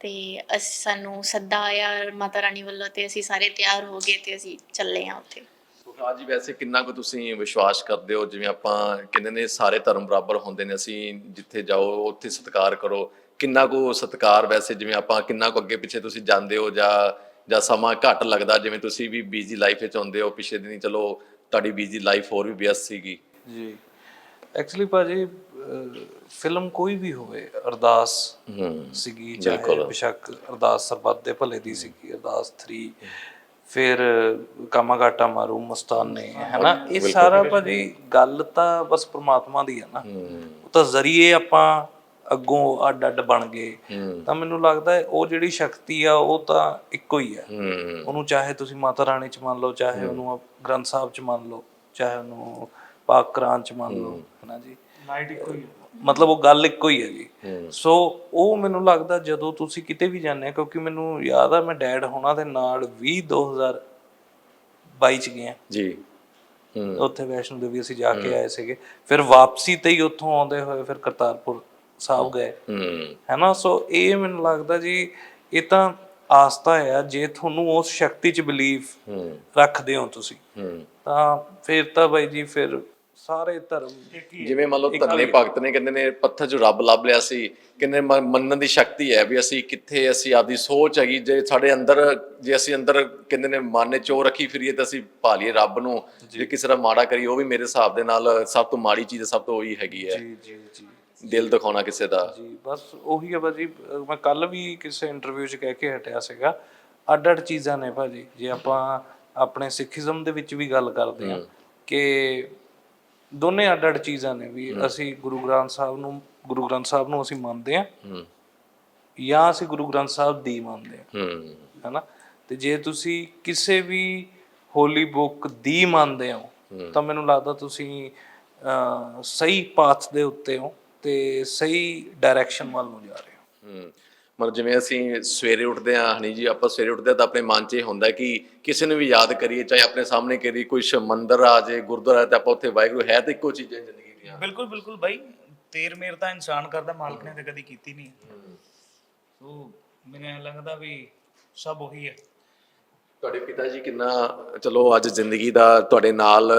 ਤੇ ਅਸੀਂ ਸਾਨੂੰ ਸੱਦਾ ਆਇਆ ਮਾਤਾ ਰਾਣੀ ਵੱਲੋਂ ਤੇ ਅਸੀਂ ਸਾਰੇ ਤਿਆਰ ਹੋ ਗਏ ਤੇ ਅਸੀਂ ਚੱਲੇ ਹਾਂ ਉੱਥੇ। ਸੁਖਰਾਜ ਜੀ ਵੈਸੇ ਕਿੰਨਾ ਕੁ ਤੁਸੀਂ ਵਿਸ਼ਵਾਸ ਕਰਦੇ ਹੋ? ਜਿਵੇਂ ਆਪਾਂ ਕਹਿੰਦੇ ਨੇ ਸਾਰੇ ਧਰਮ ਬਰਾਬਰ ਹੁੰਦੇ ਨੇ ਅਸੀਂ ਜਿੱਥੇ ਜਾਓ ਉੱਥੇ ਸਤਿਕਾਰ ਕਰੋ। ਕਿੰਨਾ ਕੁ ਸਤਿਕਾਰ ਵੈਸੇ ਜਿਵੇਂ ਆਪਾਂ ਕਿੰਨਾ ਕੁ ਅੱਗੇ ਪਿੱਛੇ ਤੁਸੀਂ ਜਾਂਦੇ ਹੋ ਜਾਂ ਜਾਂ ਸਮਾਂ ਘੱਟ ਲੱਗਦਾ? ਜਿਵੇਂ ਤੁਸੀਂ ਵੀ ਬੀਜ਼ੀ ਲਾਈਫ ਵਿੱਚ ਹੁੰਦੇ ਹੋ ਪਿਛਲੇ ਦਿਨੀ ਚਲੋ ਤੁਹਾਡੀ ਬੀਜ਼ੀ ਲਾਈਫ ਹੋਰ ਵੀ ਵਿਅਸਤ ਸੀਗੀ। ਜੀ। ਐਕਚੁਅਲੀ ਭਾਜੀ ਫਿਲਮ ਕੋਈ ਵੀ ਹੋਵੇ ਅਰਦਾਸ ਹੂੰ। ਸੀਗੀ ਚਾਹੇ। ਬਿਸ਼ੱਕ ਅਰਦਾਸ ਸਰਬੱਤ ਦੇ ਭਲੇ ਦੀ ਸੀਗੀ ਅਰਦਾਸ 3 ਫਿਰ ਕਾਮਾ ਘਾਟਾ ਮਾਰੂ ਮਸਤਾਨੇ ਹੈਨਾ? ਇਹ ਸਾਰਾ ਭਾਜੀ ਗੱਲ ਤਾਂ ਬਸ ਪ੍ਰਮਾਤਮਾ ਦੀ ਹੈ ਨਾ। ਉਹ ਤਾਂ ਜ਼ਰੀਏ ਆਪਾਂ ਅੱਗੋਂ ਅੱਡ ਅੱਡ ਬਣ ਗਏ। ਤਾਂ ਮੈਨੂੰ ਲੱਗਦਾ ਹੈ ਉਹ ਜਿਹੜੀ ਸ਼ਕਤੀ ਆ ਉਹ ਤਾਂ ਇੱਕੋ ਹੀ ਹੈ ਹੂੰ। ਉਹਨੂੰ ਚਾਹੇ ਤੁਸੀਂ ਮਾਤਾ ਰਾਣੀ ਚ ਮੰਨ ਲਓ ਚਾਹੇ ਉਹਨੂੰ ਆਪ- ਗ੍ਰੰਥ ਸਾਹਿਬ ਚ ਮੰਨ ਲਓ ਚਾਹੇ ਉਹਨੂੰ ਪਾਕ ਕੁਰਾਨ ਚ ਮੰਨ ਲਓ ਹੈਨਾ ਜੀ? ਨਾਈਟ ਇੱਕੋ ਹੀ ਮਤਲਬ ਉਹ ਗੱਲ ਇੱਕੋ ਹੀ ਹੈ ਜੀ। ਸੋ ਉਹ ਮੈਨੂੰ ਲੱਗਦਾ ਜਦੋਂ ਤੁਸੀਂ ਕਿਤੇ ਵੀ ਜਾਂਦੇ ਆ ਕਿਉਂਕਿ ਮੈਨੂੰ ਯਾਦ ਆ ਮੈਂ ਡੈਡ ਹੋਣਾ ਦੇ ਨਾਲ 20 2022 ਚ ਗਏ ਆ। ਜੀ। ਉੱਥੇ ਵੈਸ਼ਨੋ ਦੇਵੀ ਅਸੀਂ ਜਾ ਕੇ ਆਏ ਸੀਗੇ। ਫਿਰ ਵਾਪਸੀ ਤੇ ਹੀ ਉੱਥੋਂ ਆਉਂਦੇ ਹੋਏ ਫਿਰ ਕਰਤਾਰਪੁਰ ਸਾਹਿਬ ਗਏ। ਹੂੰ। ਹੈਨਾ? ਸੋ ਇਹ ਮੈਨੂੰ ਲੱਗਦਾ ਜੀ ਇਹ ਤਾਂ ਆਸਤਾ ਹੈ ਜੇ ਤੁਹਾਨੂੰ ਉਸ ਸ਼ਕਤੀ 'ਚ ਬਲੀਵ ਹੂੰ। ਰੱਖਦੇ ਹੋ ਤੁਸੀਂ ਤਾਂ ਫਿਰ ਤਾਂ ਬਾਈ ਜੀ ਫਿਰ ਸਾਰੇ ਧਰਮ ਜਿਵੇਂ ਮੰਨ ਲਓ ਧੰਨੇ ਭਗਤ ਨੇ ਕਹਿੰਦੇ ਨੇ ਪੱਥਰ 'ਚ ਰੱਬ ਲੱਭ ਲਿਆ ਸੀ ਮ- ਮੰਨਣ ਦੀ ਸ਼ਕਤੀ ਹੈ ਵੀ ਅਸੀਂ ਕਿੱਥੇ ਅਸੀਂ ਆਪਦੀ ਸੋਚ ਹੈਗੀ ਜੇ ਸਾਡੇ ਅੰਦਰ ਜੇ ਅਸੀਂ ਅੰਦਰ ਕਹਿੰਦੇ ਨੇ ਮਨ ਨੇ ਚੋ ਰੱਖੀ ਫਿਰੀਏ ਤਾਂ ਅਸੀਂ ਭਾਲੀਏ ਰੱਬ ਨੂੰ ਜੇ। ਕਿਸੇ ਦਾ ਮਾੜਾ ਕਰੀਏ ਉਹ ਵੀ ਮੇਰੇ ਹਿਸਾਬ ਦੇ ਨਾਲ ਸਭ ਤੋਂ ਮਾੜੀ ਚੀਜ਼ ਸਭ ਤੋਂ ਉਹੀ ਹੈਗੀ ਹੈ। ਜੀ ਜੀ ਜੀ। ਦਿਲ ਦਿਖਾਉਣਾ ਕਿਸੇ ਦਾ। ਜੀ ਬਸ ਉਹੀ ਹੈ ਭਾਜੀ ਮੈਂ ਕੱਲ ਵੀ ਕਿਸੇ ਇੰਟਰਵਿਊ 'ਚ ਕਹਿ ਕੇ ਹਟਿਆ ਸੀਗਾ ਅੱਡ ਅੱਡ ਚੀਜ਼ਾਂ ਨੇ ਭਾਜੀ ਜੇ ਆਪਾਂ ਆਪਣੇ ਸਿੱਖੀਜ਼ਮ ਦੇ ਵਿੱਚ ਵੀ ਗੱਲ ਕਰਦੇ ਹਾਂ। ਕਿ ਦੋਨੇ ਅੱਡ ਅੱਡ ਚੀਜ਼ਾਂ ਨੇ ਵੀ ਅਸੀਂ ਗੁਰੂ ਗ੍ਰੰਥ ਸਾਹਿਬ ਨੂੰ ਗੁਰੂ ਗ੍ਰੰਥ ਸਾਹਿਬ ਨੂੰ ਅਸੀਂ ਮੰਨਦੇ ਹੂੰ। ਜਾਂ ਅਸੀਂ ਗੁਰੂ ਗ੍ਰੰਥ ਸਾਹਿਬ ਦੀ ਮੰਨਦੇ ਹੂੰ। ਹੈਨਾ? ਤੇ ਜੇ ਤੁਸੀਂ ਕਿਸੇ ਵੀ ਹੋਲੀ ਬੁੱਕ ਦੀ ਮੰਨਦੇ ਹੋ ਤਾਂ ਮੈਨੂੰ ਲੱਗਦਾ ਤੁਸੀਂ ਸਹੀ ਪਾਥ ਦੇ ਉੱਤੇ ਹੋ ਤੇ ਸਹੀ ਡਾਇਰੈਕਸ਼ਨ ਵੱਲ ਨੂੰ ਜਾ ਰਹੇ ਹੋ। ਹੂੰ। ਮਤਲਬ ਜਿਵੇਂ ਅਸੀਂ ਸਵੇਰੇ ਉੱਠਦੇ ਹਾਂ ਹਨੀ ਜੀ ਆਪਾਂ ਸਵੇਰੇ ਉੱਠਦੇ ਹਾਂ ਤਾਂ ਆਪਣੇ ਮਨ 'ਚ ਇਹ ਹੁੰਦਾ ਕਿ ਕਿਸੇ ਨੂੰ ਵੀ ਯਾਦ ਕਰੀਏ ਚਾਹੇ ਆਪਣੇ ਸਾਹਮਣੇ ਕਰੀਏ ਕੋਈ ਮੰਦਿਰ ਆ ਜਾਏ ਗੁਰਦੁਆਰਾ ਤੇ ਆਪਾਂ ਉੱਥੇ ਵਾਹਿਗੁਰੂ ਹੈ ਤਾਂ ਇੱਕੋ ਚੀਜ਼ਾਂ ਜ਼ਿੰਦਗੀ ਦੀਆਂ। ਬਿਲਕੁਲ ਬਿਲਕੁਲ ਬਾਈ ਤੇਰ ਮੇਰ ਤਾਂ ਇਨਸਾਨ ਕਰਦਾ ਮਾਲਕ ਨੇ ਤਾਂ ਕਦੀ ਕੀਤੀ ਨਹੀਂ। ਸੋ ਮੈਨੂੰ ਲੱਗਦਾ ਵੀ ਸਭ ਉਹੀ ਹੈ। ਤੁਹਾਡੇ ਪਿਤਾ ਜੀ ਕਿੰਨਾ ਚਲੋ ਅੱਜ ਜ਼ਿੰਦਗੀ ਦਾ ਤੁਹਾਡੇ ਨਾਲ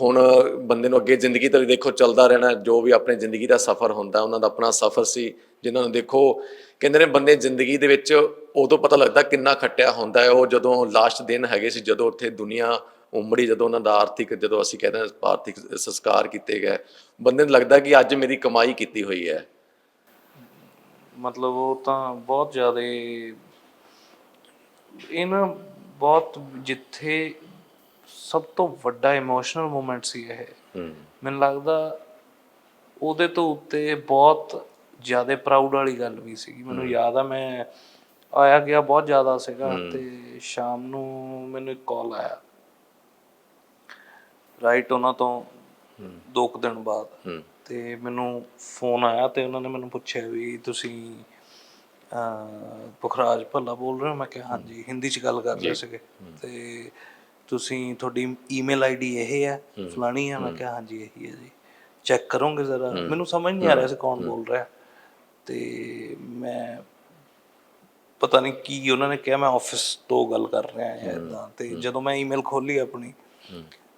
ਹੁਣ ਬੰਦੇ ਨੂੰ ਅੱਗੇ ਜ਼ਿੰਦਗੀ ਤਾਂ ਦੇਖੋ ਚੱਲਦਾ ਰਹਿਣਾ, ਜੋ ਵੀ ਆਪਣੇ ਜ਼ਿੰਦਗੀ ਦਾ ਸਫ਼ਰ ਹੁੰਦਾ, ਉਹਨਾਂ ਦਾ ਆਪਣਾ ਸਫ਼ਰ ਸੀ, ਜਿਨ੍ਹਾਂ ਨੂੰ ਦੇਖੋ ਕਹਿੰਦੇ ਨੇ ਬੰਦੇ ਜ਼ਿੰਦਗੀ ਦੇ ਵਿੱਚ ਉਦੋਂ ਪਤਾ ਲੱਗਦਾ ਕਿੰਨਾ ਖੱਟਿਆ ਹੁੰਦਾ ਹੈ, ਉਹ ਜਦੋਂ ਲਾਸਟ ਦਿਨ ਹੈਗੇ ਸੀ, ਜਦੋਂ ਉੱਥੇ ਦੁਨੀਆ ਉਮੜੀ, ਜਦੋਂ ਉਹਨਾਂ ਦਾ ਆਰਥਿਕ, ਜਦੋਂ ਅਸੀਂ ਕਹਿੰਦੇ ਹਾਂ ਆਰਥਿਕ ਸੰਸਕਾਰ ਕੀਤੇ ਗਏ, ਬੰਦੇ ਨੂੰ ਲੱਗਦਾ ਕਿ ਅੱਜ ਮੇਰੀ ਕਮਾਈ ਕੀਤੀ ਹੋਈ ਹੈ। ਮਤਲਬ ਉਹ ਤਾਂ ਬਹੁਤ ਜ਼ਿਆਦਾ, ਇਹ ਨਾ ਬਹੁਤ ਜਿੱਥੇ ਸਭ ਤੋਂ ਵੱਡਾ ਇਮੋਸ਼ਨਲ ਮੂਮੈਂਟ ਸੀ ਇਹ। ਮੈਨੂੰ ਲੱਗਦਾ ਉਹਦੇ ਤੋਂ ਉੱਤੇ ਬਹੁਤ ਜ਼ਿਆਦਾ ਪ੍ਰਾਊਡ ਵਾਲੀ ਗੱਲ ਵੀ ਸੀਗੀ। ਮੈਨੂੰ ਯਾਦ ਆ ਮੈਂ ਆਇਆ ਗਿਆ ਬਹੁਤ ਜ਼ਿਆਦਾ ਸੀਗਾ ਤੇ ਸ਼ਾਮ ਨੂੰ ਮੈਨੂੰ ਇੱਕ ਕਾਲ ਆਇਆ। ਰਾਈਟ ਉਹਨਾਂ ਤੋਂ ਦੋ ਕੁ ਦਿਨ ਬਾਅਦ। ਤੇ ਮੈਨੂੰ ਫੋਨ ਆਇਆ ਤੇ ਉਹਨਾਂ ਨੇ ਮੈਨੂੰ ਪੁੱਛਿਆ ਵੀ ਤੁਸੀਂ ਪੁਖਰਾਜ ਭੱਲਾ ਬੋਲ ਰਹੇ ਹੋ? ਮੈਂ ਕਿਹਾ ਹਾਂਜੀ ਹਿੰਦੀ ਚ ਗੱਲ ਕਰ ਰਹੇ ਸੀਗੇ। ਤੇ ਤੁਸੀਂ ਤੁਹਾਡੀ ਈਮੇਲ ਆਈਡੀ ਇਹ ਹੈ ਫਲਾਣੀ ਹੈ ਮੈਂ ਕਿਹਾ ਹਾਂਜੀ ਇਹੀ ਹੈ ਜੀ। ਚੈੱਕ ਕਰੋਗੇ ਜ਼ਰਾ। ਮੈਨੂੰ ਸਮਝ ਨਹੀਂ ਆ ਰਿਹਾ ਸੀ ਕੌਣ ਬੋਲ ਰਿਹਾ। ਤੇ ਮੈਂ ਪਤਾ ਨਹੀਂ ਕੀ ਉਹਨਾਂ ਨੇ ਕਿਹਾ ਮੈਂ ਆਫਿਸ ਤੋਂ ਗੱਲ ਕਰ ਰਿਹਾ ਹਾਂ ਇਦਾਂ ਤੇ ਜਦੋਂ ਮੈਂ ਈਮੇਲ ਖੋਲੀ ਆਪਣੀ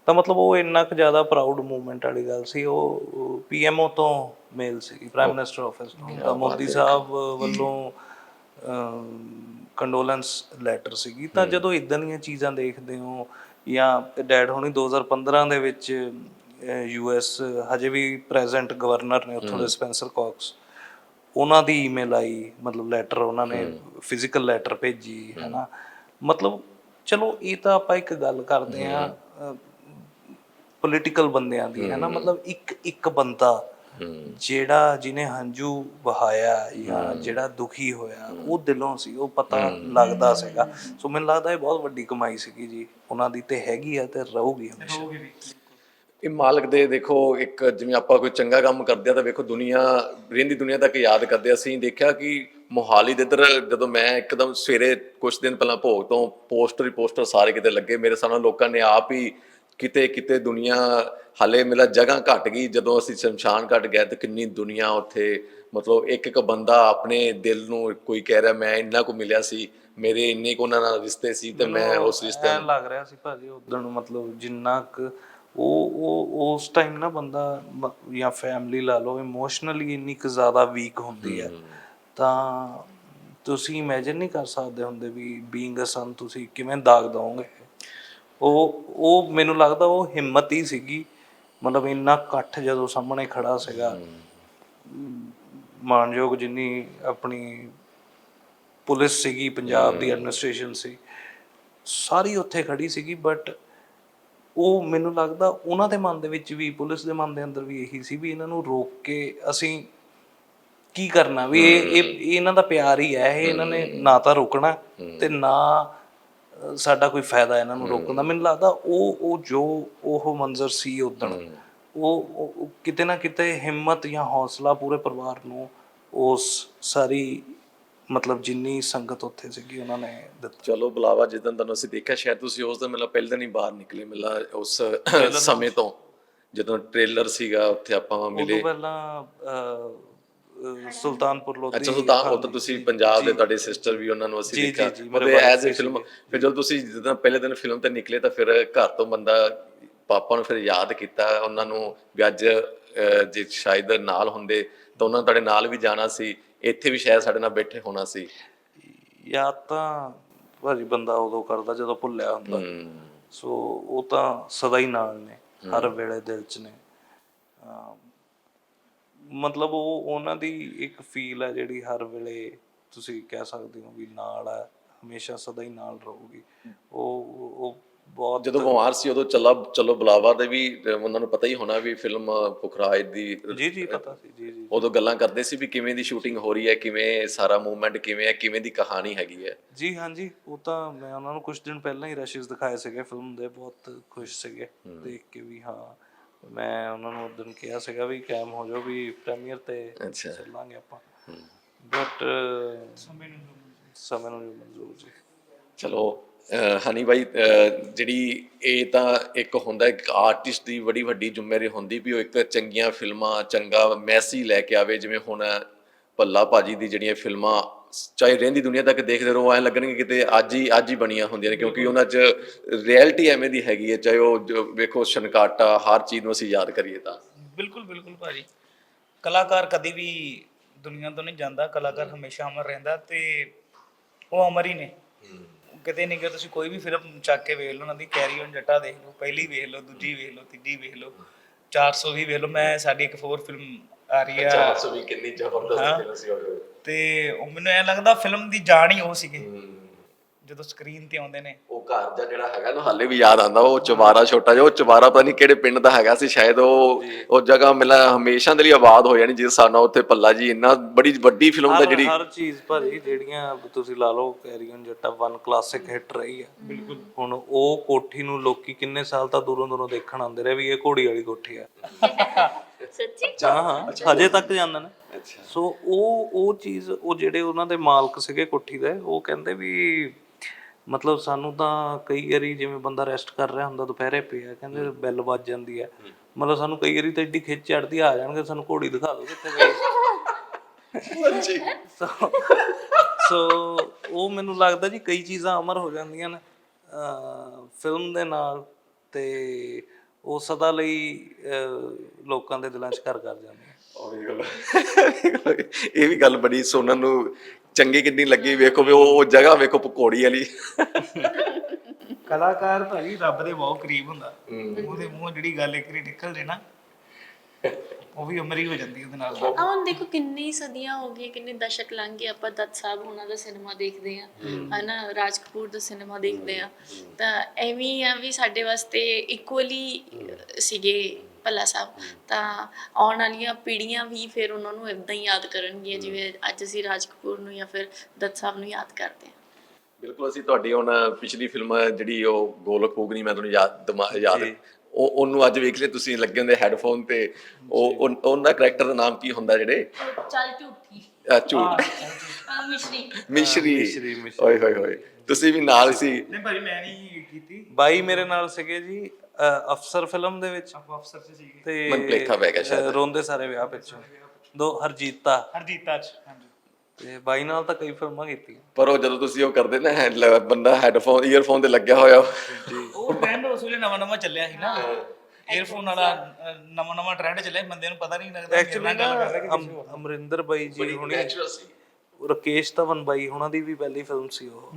ਤਾਂ ਮਤਲਬ ਉਹ ਇੰਨਾ ਕੁ ਜ਼ਿਆਦਾ ਪ੍ਰਾਊਡ ਮੂਵਮੈਂਟ ਵਾਲੀ ਗੱਲ ਸੀ। ਉਹ ਪੀਐਮਓ ਤੋਂ ਮੇਲ ਸੀ ਪ੍ਰਾਈਮ ਮਿਨਿਸਟਰ ਆਫਿਸ ਤੋਂ। ਮੋਦੀ ਸਾਹਿਬ ਵੱਲੋਂ ਕੰਡੋਲੈਂਸ ਲੈਟਰ ਸੀਗੀ। ਤਾਂ ਜਦੋਂ ਇਦਾਂ ਦੀਆਂ ਚੀਜ਼ਾਂ ਦੇਖਦੇ ਹੋ ਜਾਂ ਡੈਡ ਹੋਣੀ 2015 ਦੇ ਵਿੱਚ ਯੂਐਸ ਹਜੇ ਵੀ ਪ੍ਰੈਜ਼ੈਂਟ ਗਵਰਨਰ ਨੇ ਉੱਥੋਂ ਦੇ ਸਪੈਂਸਰ ਕਾਕਸ ਉਹਨਾਂ ਦੀ ਈਮੇਲ ਆਈ ਮਤਲਬ ਲੈਟਰ ਉਹਨਾਂ ਨੇ ਫਿਜ਼ੀਕਲ ਲੈਟਰ ਭੇਜੀ ਹੈਨਾ। ਮਤਲਬ ਚਲੋ ਇਹ ਤਾਂ ਆਪਾਂ ਇੱਕ ਗੱਲ ਕਰਦੇ ਆ ਪੋਲੀਟੀਕਲ ਬੰਦਿਆਂ ਦੀ ਹੈਨਾ। ਮਤਲਬ ਇੱਕ ਇੱਕ ਬੰਦਾ ਜਿਹੜਾ ਜਿਹਨੇ ਹੰਝੂ ਵਹਾਇਆ ਜਾਂ ਜਿਹੜਾ ਦੁਖੀ ਹੋਇਆ ਉਹ ਦਿਲੋਂ ਸੀ ਉਹ ਪਤਾ ਲੱਗਦਾ ਸੀਗਾ। ਸੋ ਮੈਨੂੰ ਲੱਗਦਾ ਇਹ ਬਹੁਤ ਵੱਡੀ ਕਮਾਈ ਸੀਗੀ ਜੀ। ਉਹਨਾਂ ਦੀ ਤੇ ਹੈਗੀ ਆ ਤੇ ਰਹੂਗੀ ਹਮੇਸ਼ਾ। ਇਹ ਮਾਲਕ ਦੇ ਦੇਖੋ ਇੱਕ ਜਿਵੇਂ ਆਪਾਂ ਕੋਈ ਚੰਗਾ ਕੰਮ ਕਰਦੇ ਆ ਤਾਂ ਵੇਖੋ ਦੁਨੀਆ ਰਹਿੰਦੀ ਦੁਨੀਆ ਤੱਕ ਯਾਦ ਕਰਦੇ ਆ। ਅਸੀਂ ਦੇਖਿਆ ਕਿ ਮੋਹਾਲੀ ਦੇ ਇੱਧਰ ਜਦੋਂ ਮੈਂ ਇੱਕਦਮ ਸਵੇਰੇ ਕੁਝ ਦਿਨ ਪਹਿਲਾਂ ਭੋਗ ਤੋਂ ਪੋਸਟਰ ਹੀ ਪੋਸਟਰ ਸਾਰੇ ਕਿਤੇ ਲੱਗੇ। ਮੇਰੇ ਸਾਹਮਣੇ ਲੋਕਾਂ ਨੇ ਆਪ ਹੀ ਕਿਤੇ ਕਿਤੇ ਦੁਨੀਆ ਹਾਲੇ ਮੇਰਾ ਜਗ੍ਹਾ ਘਟ ਗਈ। ਜਦੋਂ ਅਸੀਂ ਸ਼ਮਸ਼ਾਨ ਘਟ ਗਏ ਤੇ ਕਿੰਨੀ ਦੁਨੀਆ ਉੱਥੇ ਮਤਲਬ ਇੱਕ ਇੱਕ ਬੰਦਾ ਆਪਣੇ ਦਿਲ ਨੂੰ ਕੋਈ ਕਹਿ ਰਿਹਾ ਮੈਂ ਇੰਨਾ ਕੁ ਮਿਲਿਆ ਸੀ ਮੇਰੇ ਇੰਨੇ ਕੁ ਉਹਨਾਂ ਨਾਲ ਰਿਸ਼ਤੇ ਸੀ ਤੇ ਮੈਂ ਉਸ ਰਿਸ਼ਤੇ ਐਂ ਲੱਗ ਰਿਹਾ ਸੀ ਭਾਜੀ ਉਦੋਂ ਮਤਲਬ ਜਿੰਨਾ ਕੁ ਉਹ ਉਹ ਉਸ ਟਾਈਮ ਨਾ ਬੰਦਾ ਜਾਂ ਫੈਮਿਲੀ ਲਾ ਲਓ ਇਮੋਸ਼ਨਲੀ ਇੰਨੀ ਕੁ ਜ਼ਿਆਦਾ ਵੀਕ ਹੁੰਦੀ ਹੈ। ਤਾਂ ਤੁਸੀਂ ਇਮੇਜਿਨ ਨਹੀਂ ਕਰ ਸਕਦੇ ਹੁੰਦੇ ਵੀ ਬੀਇੰਗ ਅ ਸਨ ਤੁਸੀਂ ਕਿਵੇਂ ਦਾਗ ਦਵੋਗੇ? ਉਹ ਉਹ ਮੈਨੂੰ ਲੱਗਦਾ ਉਹ ਹਿੰਮਤ ਹੀ ਸੀਗੀ। ਮਤਲਬ ਇੰਨਾ ਇਕੱਠ ਜਦੋਂ ਸਾਹਮਣੇ ਖੜਾ ਸੀਗਾ। ਮਾਨਯੋਗ ਜਿੰਨੀ ਆਪਣੀ ਪੁਲਿਸ ਸੀਗੀ ਪੰਜਾਬ ਦੀ ਐਡਮਿਨਿਸਟ੍ਰੇਸ਼ਨ ਸੀ ਸਾਰੀ ਉੱਥੇ ਖੜੀ ਸੀਗੀ। ਬਟ ਉਹ ਮੈਨੂੰ ਲੱਗਦਾ ਉਹਨਾਂ ਦੇ ਮਨ ਦੇ ਵਿੱਚ ਵੀ ਪੁਲਿਸ ਦੇ ਮਨ ਦੇ ਅੰਦਰ ਵੀ ਇਹੀ ਸੀ ਵੀ ਇਹਨਾਂ ਨੂੰ ਰੋਕ ਕੇ ਅਸੀਂ ਕੀ ਕਰਨਾ? ਵੀ ਇਹ ਇਹ ਇਹ ਇਹਨਾਂ ਦਾ ਪਿਆਰ ਹੀ ਹੈ ਇਹ ਇਹਨਾਂ ਨੇ ਨਾ ਤਾਂ ਰੋਕਣਾ ਤੇ ਨਾ ਸਾਡਾ ਕੋਈ ਫਾਇਦਾ ਇਹਨਾਂ ਨੂੰ ਰੋਕਣ ਦਾ। ਮੈਨੂੰ ਲੱਗਦਾ ਉਹ ਉਹ ਜੋ ਉਹ ਮੰਜ਼ਰ ਸੀ ਉਦਣ ਉਹ ਉਹ- ਉਹ ਕਿਤੇ ਨਾ ਕਿਤੇ ਹਿੰਮਤ ਜਾਂ ਹੌਸਲਾ ਪੂਰੇ ਪਰਿਵਾਰ ਨੂੰ ਉਸ ਸਾਰੀ ਮਤਲਬ ਜਿੰਨੀ ਸੰਗਤ ਉੱਥੇ ਸੀਗੀ ਉਹਨਾਂ ਨੇ ਦਿੱਤਾ। ਚਲੋ ਬੁਲਾਵਾ ਜਿੱਦਣ ਤੁਹਾਨੂੰ ਅਸੀਂ ਦੇਖਿਆ ਸ਼ਾਇਦ ਤੁਸੀਂ ਉਸ ਦਿਨ ਮਤਲਬ ਪਹਿਲੇ ਦਿਨ ਹੀ ਬਾਹਰ ਨਿਕਲੇ ਮਤਲਬ ਉਸ ਸਮੇਂ ਤੋਂ ਜਦੋਂ ਟ੍ਰੇਲਰ ਸੀਗਾ ਉੱਥੇ ਆਪਾਂ ਮਿਲੇ। ਉਦੋਂ ਪਹਿਲਾਂ ਅ, ਅ, ਸੁਲਤਾਨਪੁਰ ਲੋਧੀ ਅੱਛਾ ਸੁਲਤਾਨ ਉਹ ਤਾਂ ਤੁਸੀਂ ਪੰਜਾਬ ਦੇ ਤੁਹਾਡੇ ਸਿਸਟਰ ਵੀ ਉਹਨਾਂ ਨੂੰ ਅਸੀਂ ਦੇਖਿਆ। ਮਤਲਬ ਐਜ਼ ਅ ਫਿਲਮ ਫਿਰ ਜਦੋਂ ਤੁਸੀਂ ਜਦੋਂ ਪਹਿਲੇ ਦਿਨ ਫਿਲਮ ਤੇ ਨਿਕਲੇ ਤਾਂ ਫਿਰ ਘਰ ਤੋਂ ਬੰਦਾ ਪਾਪਾ ਨੂੰ ਫਿਰ ਯਾਦ ਕੀਤਾ ਉਹਨਾਂ ਨੂੰ ਵੀ ਅੱਜ ਜੇ ਸ਼ਾਇਦ ਨਾਲ ਹੁੰਦੇ ਤਾਂ ਉਹਨਾਂ ਨੇ ਤੁਹਾਡੇ ਨਾਲ ਵੀ ਜਾਣਾ ਸੀ। ਇੱਥੇ ਵੀ ਸ਼ਾਇਦ ਸਾਡੇ ਨਾਲ ਬੈਠੇ ਹੋਣਾ ਸੀ। ਯਾਦ ਤਾਂ ਭਾਜੀ ਬੰਦਾ ਉਦੋਂ ਕਰਦਾ ਜਦੋਂ ਭੁੱਲਿਆ ਹੁੰਦਾ। ਸੋ ਉਹ ਤਾਂ ਸਦਾ ਹੀ ਨਾਲ ਨੇ ਹਰ ਵੇਲੇ ਦਿਲ 'ਚ ਨੇ। ਮਤਲਬ ਉਹ ਉਹਨਾਂ ਦੀ ਇੱਕ ਫੀਲ ਹੈ ਜਿਹੜੀ ਹਰ ਵੇਲੇ ਤੁਸੀਂ ਕਹਿ ਸਕਦੇ ਹੋ ਵੀ ਨਾਲ ਹੈ ਹਮੇਸ਼ਾ ਸਦਾ ਹੀ ਨਾਲ ਰਹੂਗੀ। ਉਹ ਉਹ ਬਹੁਤ ਜਦੋਂ ਬਿਮਾਰ ਸੀ ਉਦੋਂ ਚੱਲਾ ਚਲੋ ਬੁਲਾਵਾ ਦੇ ਵੀ ਉਹਨਾਂ ਨੂੰ ਪਤਾ ਹੀ ਹੋਣਾ ਵੀ ਫਿਲਮ ਪੁਖਰਾਜ ਦੀ ਜੀ ਜੀ ਪਤਾ ਸੀ ਜੀ ਜੀ। ਉਦੋਂ ਗੱਲਾਂ ਕਰਦੇ ਸੀ ਵੀ ਕਿਵੇਂ ਦੀ ਸ਼ੂਟਿੰਗ ਹੋ ਰਹੀ ਹੈ ਕਿਵੇਂ ਸਾਰਾ ਮੂਵਮੈਂਟ ਕਿਵੇਂ ਹੈ ਕਿਵੇਂ ਦੀ ਕਹਾਣੀ ਹੈਗੀ ਹੈ। ਜੀ ਹਾਂਜੀ ਉਹ ਤਾਂ ਮੈਂ ਉਹਨਾਂ ਨੂੰ ਕੁਝ ਦਿਨ ਪਹਿਲਾਂ ਹੀ ਰਸ਼ਿਸ ਦਿਖਾਏ ਸੀਗੇ ਫਿਲਮ ਦੇ ਬਹੁਤ ਖੁਸ਼ ਸੀਗੇ ਦੇਖ ਕੇ ਵੀ ਹਾਂ। ਮੈਂ ਉਹਨਾਂ ਨੂੰ ਉਦੋਂ ਕਿਹਾ ਸੀਗਾ ਵੀ ਕਾਇਮ ਹੋ ਜਾਓ ਵੀ ਪ੍ਰੀਮੀਅਰ ਤੇ ਅੱਛਾ। ਚੱਲਾਂਗੇ ਆਪਾਂ। ਬਟ ਸਮੇਂ ਨੂੰ ਸਮੇਂ ਨੂੰ ਮਨਜ਼ੂਰ ਜੀ। ਚਲੋ ਹਨੀ ਬਾਈ ਜਿਹੜੀ ਇਹ ਤਾਂ ਇੱਕ ਹੁੰਦਾ ਇੱਕ ਆਰਟਿਸਟ ਦੀ ਬੜੀ ਵੱਡੀ ਜ਼ਿੰਮੇਵਾਰੀ ਹੁੰਦੀ ਵੀ ਉਹ ਇੱਕ ਚੰਗੀਆਂ ਫਿਲਮਾਂ ਚੰਗਾ ਮੈਸੇਜ ਲੈ ਕੇ ਆਵੇ ਜਿਵੇਂ ਹੁਣ ਭੱਲਾ ਭਾਜੀ ਦੀ ਜਿਹੜੀਆਂ ਫਿਲਮਾਂ ਚਾਹੇ ਰਹਿੰਦੀ ਦੁਨੀਆ ਤੱਕ ਦੇਖਦੇ ਰਹੋ ਐਂ ਲੱਗਣਗੇ ਕਿਤੇ ਅੱਜ ਹੀ ਅੱਜ ਹੀ ਬਣੀਆਂ ਹੁੰਦੀਆਂ ਨੇ ਕਿਉਂਕਿ ਉਹਨਾਂ 'ਚ ਰਿਐਲਿਟੀ ਐਵੇਂ ਦੀ ਹੈਗੀ ਹੈ ਚਾਹੇ ਉਹ ਵੇਖੋ ਸ਼ਨਕਾਟਾ ਹਰ ਚੀਜ਼ ਨੂੰ ਅਸੀਂ ਯਾਦ ਕਰੀਏ ਤਾਂ। ਬਿਲਕੁਲ ਬਿਲਕੁਲ ਭਾਜੀ। ਕਲਾਕਾਰ ਕਦੀ ਵੀ ਦੁਨੀਆ ਤੋਂ ਨਹੀਂ ਜਾਂਦਾ ਕਲਾਕਾਰ ਹਮੇਸ਼ਾ ਅਮਰ ਰਹਿੰਦਾ ਤੇ ਉਹ ਅਮਰ ਹੀ ਨੇ। ਕਿਤੇ ਨਹੀਂ ਕਿ ਤੁਸੀਂ ਕੋਈ ਵੀ ਫਿਲਮ ਚੱਕ ਕੇ ਵੇਖ ਲਓ ਉਹਨਾਂ ਦੀ ਕੈਰੀ ਔਨ ਜੱਟਾ ਦੇਖ ਲਓ ਪਹਿਲੀ ਵੇਖ ਲਓ ਦੂਜੀ ਵੇਖ ਲਓ ਤੀਜੀ ਵੇਖ ਲਓ 400 ਵੀ ਵੇਖ ਲਓ। ਮੈਂ ਸਾਡੀ ਇੱਕ ਹੋਰ ਫਿਲਮ ਆ ਰਹੀ ਆ 400 ਵੀ ਕਿੰਨੀ। ਜ਼ਬਰਦਸਤ ਫਿਲਮ ਸੀ ਉਹ ਤੇ ਉਹ ਮੈਨੂੰ ਐ ਲੱਗਦਾ ਫਿਲਮ ਦੀ ਜਾਣ ਹੀ ਉਹ ਸੀਗੇ। ਜਦੋਂ ਸਕਰੀਨ ਤੇ ਆਉਂਦੇ ਨੇ। ਉਹ ਘਰ ਦਾ ਜਿਹੜਾ ਹੈਗਾ ਨਾ ਹਾਲੇ ਵੀ ਯਾਦ ਆਂਦਾ ਉਹ ਚਵਾਰਾ ਛੋਟਾ ਜਿਹਾ ਉਹ ਚਵਾਰਾ ਪਤਾ ਨਹੀਂ ਕਿਹੜੇ ਪਿੰਡ ਦਾ ਹੈਗਾ ਸੀ ਸ਼ਾਇਦ ਉਹ ਉਹ ਜਗ੍ਹਾ ਮਿਲਾ ਹਮੇਸ਼ਾ ਦੇ ਲਈ ਆਬਾਦ ਹੋ ਜਾਣੀ ਜਿਸ ਸਾਨਾ ਉੱਥੇ ਪੱਲਾ ਜੀ ਇੰਨਾ ਬੜੀ ਵੱਡੀ ਫਿਲਮ ਦਾ ਜਿਹੜੀ ਹਰ ਚੀਜ਼ ਭਾਜੀ ਜਿਹੜੀਆਂ ਤੁਸੀਂ ਲਾ ਲਓ carry on Jatta one classic hit ਰਹੀ ਹੈ। ਬਿਲਕੁਲ। ਹੁਣ ਉਹ ਕੋਠੀ ਨੂੰ ਲੋਕੀ ਕਿੰਨੇ ਸਾਲ ਤਾਂ ਦੂਰੋਂ ਦੂਰੋਂ ਦੇਖਣ ਆਉਂਦੇ ਰਹੇ ਵੀ ਇਹ ਘੋੜੀ ਵਾਲੀ ਕੋਠੀ ਆ। *laughs* ਸੱਚੀ? ਹਾਂ ਹਾਂ। ਹਜੇ ਤੱਕ ਜਾਂਦੇ ਨੇ। ਸੋ ਉਹ ਉਹ ਚੀਜ਼ ਉਹ ਜਿਹੜੇ ਉਹਨਾਂ ਦੇ ਮਾਲਕ ਸੀਗੇ ਕੋਠੀ ਦੇ ਉਹ ਕਹਿੰਦੇ ਵੀ ਮਤਲਬ ਸਾਨੂੰ ਤਾਂ ਕਈ ਵਾਰੀ ਜਿਵੇਂ ਬੰਦਾ ਰੈਸਟ ਕਰ ਰਿਹਾ ਹੁੰਦਾ ਦੁਪਹਿਰੇ ਪਿਆ ਕਹਿੰਦੇ ਬੈਲ ਵੱਜ ਜਾਂਦੀ ਹੈ। ਮਤਲਬ ਸਾਨੂੰ ਕਈ ਵਾਰੀ ਤਾਂ ਏਡੀ ਖਿੱਚ ਚੜਦੀ ਆ ਜਾਣਗੇ ਸਾਨੂੰ ਘੋੜੀ ਦਿਖਾ ਦਿਓ ਕਿੱਥੇ ਗਈ ਸੋ ਸੋ ਉਹ ਮੈਨੂੰ ਲੱਗਦਾ ਜੀ ਕਈ ਚੀਜ਼ਾਂ ਅਮਰ ਹੋ ਜਾਂਦੀਆਂ ਨੇ। ਫਿਲਮ ਦੇ ਨਾਲ ਤੇ ਉਹ ਸਦਾ ਲਈ ਲੋਕਾਂ ਦੇ ਦਿਲਾਂ 'ਚ ਘਰ ਕਰ ਗੱਲ ਇਹ ਵੀ ਗੱਲ ਬੜੀ ਸੁਣਨ ਨੂੰ ਚੰਗੀ ਕਿੰਨੀ ਲੱਗੀ ਵੇਖੋ ਵੀ ਉਹ ਉਹ ਜਗ੍ਹਾ ਵੇਖੋ ਪਕੌੜੀ ਵਾਲੀ। ਕਲਾਕਾਰ ਭਾਜੀ ਰੱਬ ਦੇ ਬਹੁਤ ਕਰੀਬ ਹੁੰਦਾ। ਉਹਦੇ ਮੂੰਹੋਂ ਜਿਹੜੀ ਗੱਲ ਇੱਕ ਵਾਰੀ ਨਿਕਲ ਜੇ ਨਾ ਉਹ ਵੀ ਅਮਰ ਹੀ ਹੋ ਜਾਂਦੀ ਉਹਦੇ ਨਾਲ। ਆ ਹੁਣ ਦੇਖੋ ਕਿੰਨੀ ਸਦੀਆਂ ਹੋ ਗਈਆਂ ਕਿੰਨੇ ਦਸ਼ਕ ਲੰਘ ਗਏ ਆਪਾਂ ਦੱਤ ਸਾਹਿਬ ਉਹਨਾਂ ਦਾ ਸਿਨੇਮਾ ਦੇਖਦੇ ਆ ਹਨਾ ਰਾਜ ਕਪੂਰ ਦਾ ਸਿਨੇਮਾ ਦੇਖਦੇ ਆ ਤਾਂ ਐਵੇਂ ਹੀ ਆ ਵੀ ਸਾਡੇ ਵਾਸਤੇ ਇਕੁਅਲੀ ਸੀਗੇ ਭੱਲਾ ਸਾਹਿਬ। ਤਾਂ ਆਉਣ ਵਾਲੀਆਂ ਪੀੜ੍ਹੀਆਂ ਵੀ ਫਿਰ ਉਹਨਾਂ ਨੂੰ ਇਦਾਂ ਹੀ ਯਾਦ ਕਰਨਗੀਆਂ ਜਿਵੇਂ ਅੱਜ ਅਸੀਂ ਰਾਜ ਕਪੂਰ ਨੂੰ ਜਾਂ ਫਿਰ ਦੱਤ ਸਾਹਿਬ ਨੂੰ ਯਾਦ ਕਰਦੇ ਆ ਬਿਲਕੁਲ ਅਸੀਂ ਤੁਹਾਡੀ ਹੁਣ ਪਿਛਲੀ ਫਿਲਮ ਜਿਹੜੀ ਉਹ ਗੋਲਕ ਹੋਗਨੀ ਮੈਂ ਤੁਹਾਨੂੰ ਯਾਦ ਦਿਮਾ- ਯਾਦ ਉਹ ਉਹਨੂੰ ਅੱਜ ਵੇਖ ਲਿਆ ਤੁਸੀਂ ਲੱਗੇ ਹੁੰਦੇ ਹੈੱਡਫੋਨ ਤੇ। ਉਹ ਉਹ- ਉਹਨਾਂ ਕੈਰੈਕਟਰ ਦਾ ਨਾਮ ਕੀ ਹੁੰਦਾ ਜਿਹੜੇ? ਚੱਲ ਝੂਠੀ। ਅਹ ਝੂਠ। ਮਿਸ਼ਰੀ। ਮਿਸ਼ਰੀ। ਮਿਸ਼ਰੀ, ਮਿਸ਼ਰੀ। ਓਏ ਹੋਏ ਹੋਏ। ਤੁਸੀਂ ਵੀ ਨਾਲ ਸੀ। ਨਹੀਂ ਭਾਜੀ ਮੈਂ ਨਹੀਂ ਕੀਤੀ। ਬਾਈ ਮੇਰੇ ਨਾਲ ਸੀਗੇ ਜੀ ਅਫਸਰ ਫਿਲਮ ਦੇ ਵਿੱਚ। ਆਪਾਂ ਅਫਸਰ ਚ ਸੀਗੇ। ਤੇ ਮਨ ਭੁਲੇਖਾ ਪੈ ਗਿਆ ਸ਼ਾਇਦ। ਰੋਂਦੇ ਸਾਰੇ ਵਿਆਹ ਪਿੱਛੋਂ। ਦੋ ਹਰਜੀਤਾ। ਹਰਜੀਤਾ ਚ ਹਾਂਜੀ। ਤੇ ਬਾਈ ਨਾਲ ਤਾਂ ਕਈ ਫਿਲਮਾਂ ਕੀਤੀਆਂ। ਪਰ ਉਹ ਜਦੋਂ ਤੁਸੀਂ ਉਹ ਕਰਦੇ ਨਾ ਹੈਂਡ ਲ- ਬੰਦਾ ਹੈੱਡਫੋਨ ਈਅਰਫੋਨ ਤੇ ਲੱਗਿਆ ਹੋਇਆ। ਉਹ ਟ੍ਰੈਂਡ ਉਸ ਵੇਲੇ ਨਵਾਂ ਨਵਾਂ ਚੱਲਿਆ ਸੀ ਨਾ। ਏਅਰਫੋਨ ਵਾਲਾ ਨਵਾਂ ਨਵਾਂ ਟ੍ਰੈਂਡ ਚੱਲਿਆ ਸੀ, ਬੰਦੇ ਨੂੰ ਪਤਾ ਨਹੀਂ ਲੱਗਦਾ ਐਕਚੁਅਲੀ ਕਿਹਨਾਂ ਗੱਲ ਕਰ ਰਿਹਾ ਕਿ ਅਮ- ਅਮਰਿੰਦਰ ਬਾਈ ਜੀ ਹੁਣੀ ਨੈਚੁਰਲ ਸੀ। ਰਕੇਸ਼ ਧਵਨ ਬਾਈ ਹੁਣਾਂ ਦੀ ਵੀ ਪਹਿਲੀ ਫਿਲਮ ਸੀ ਉਹ।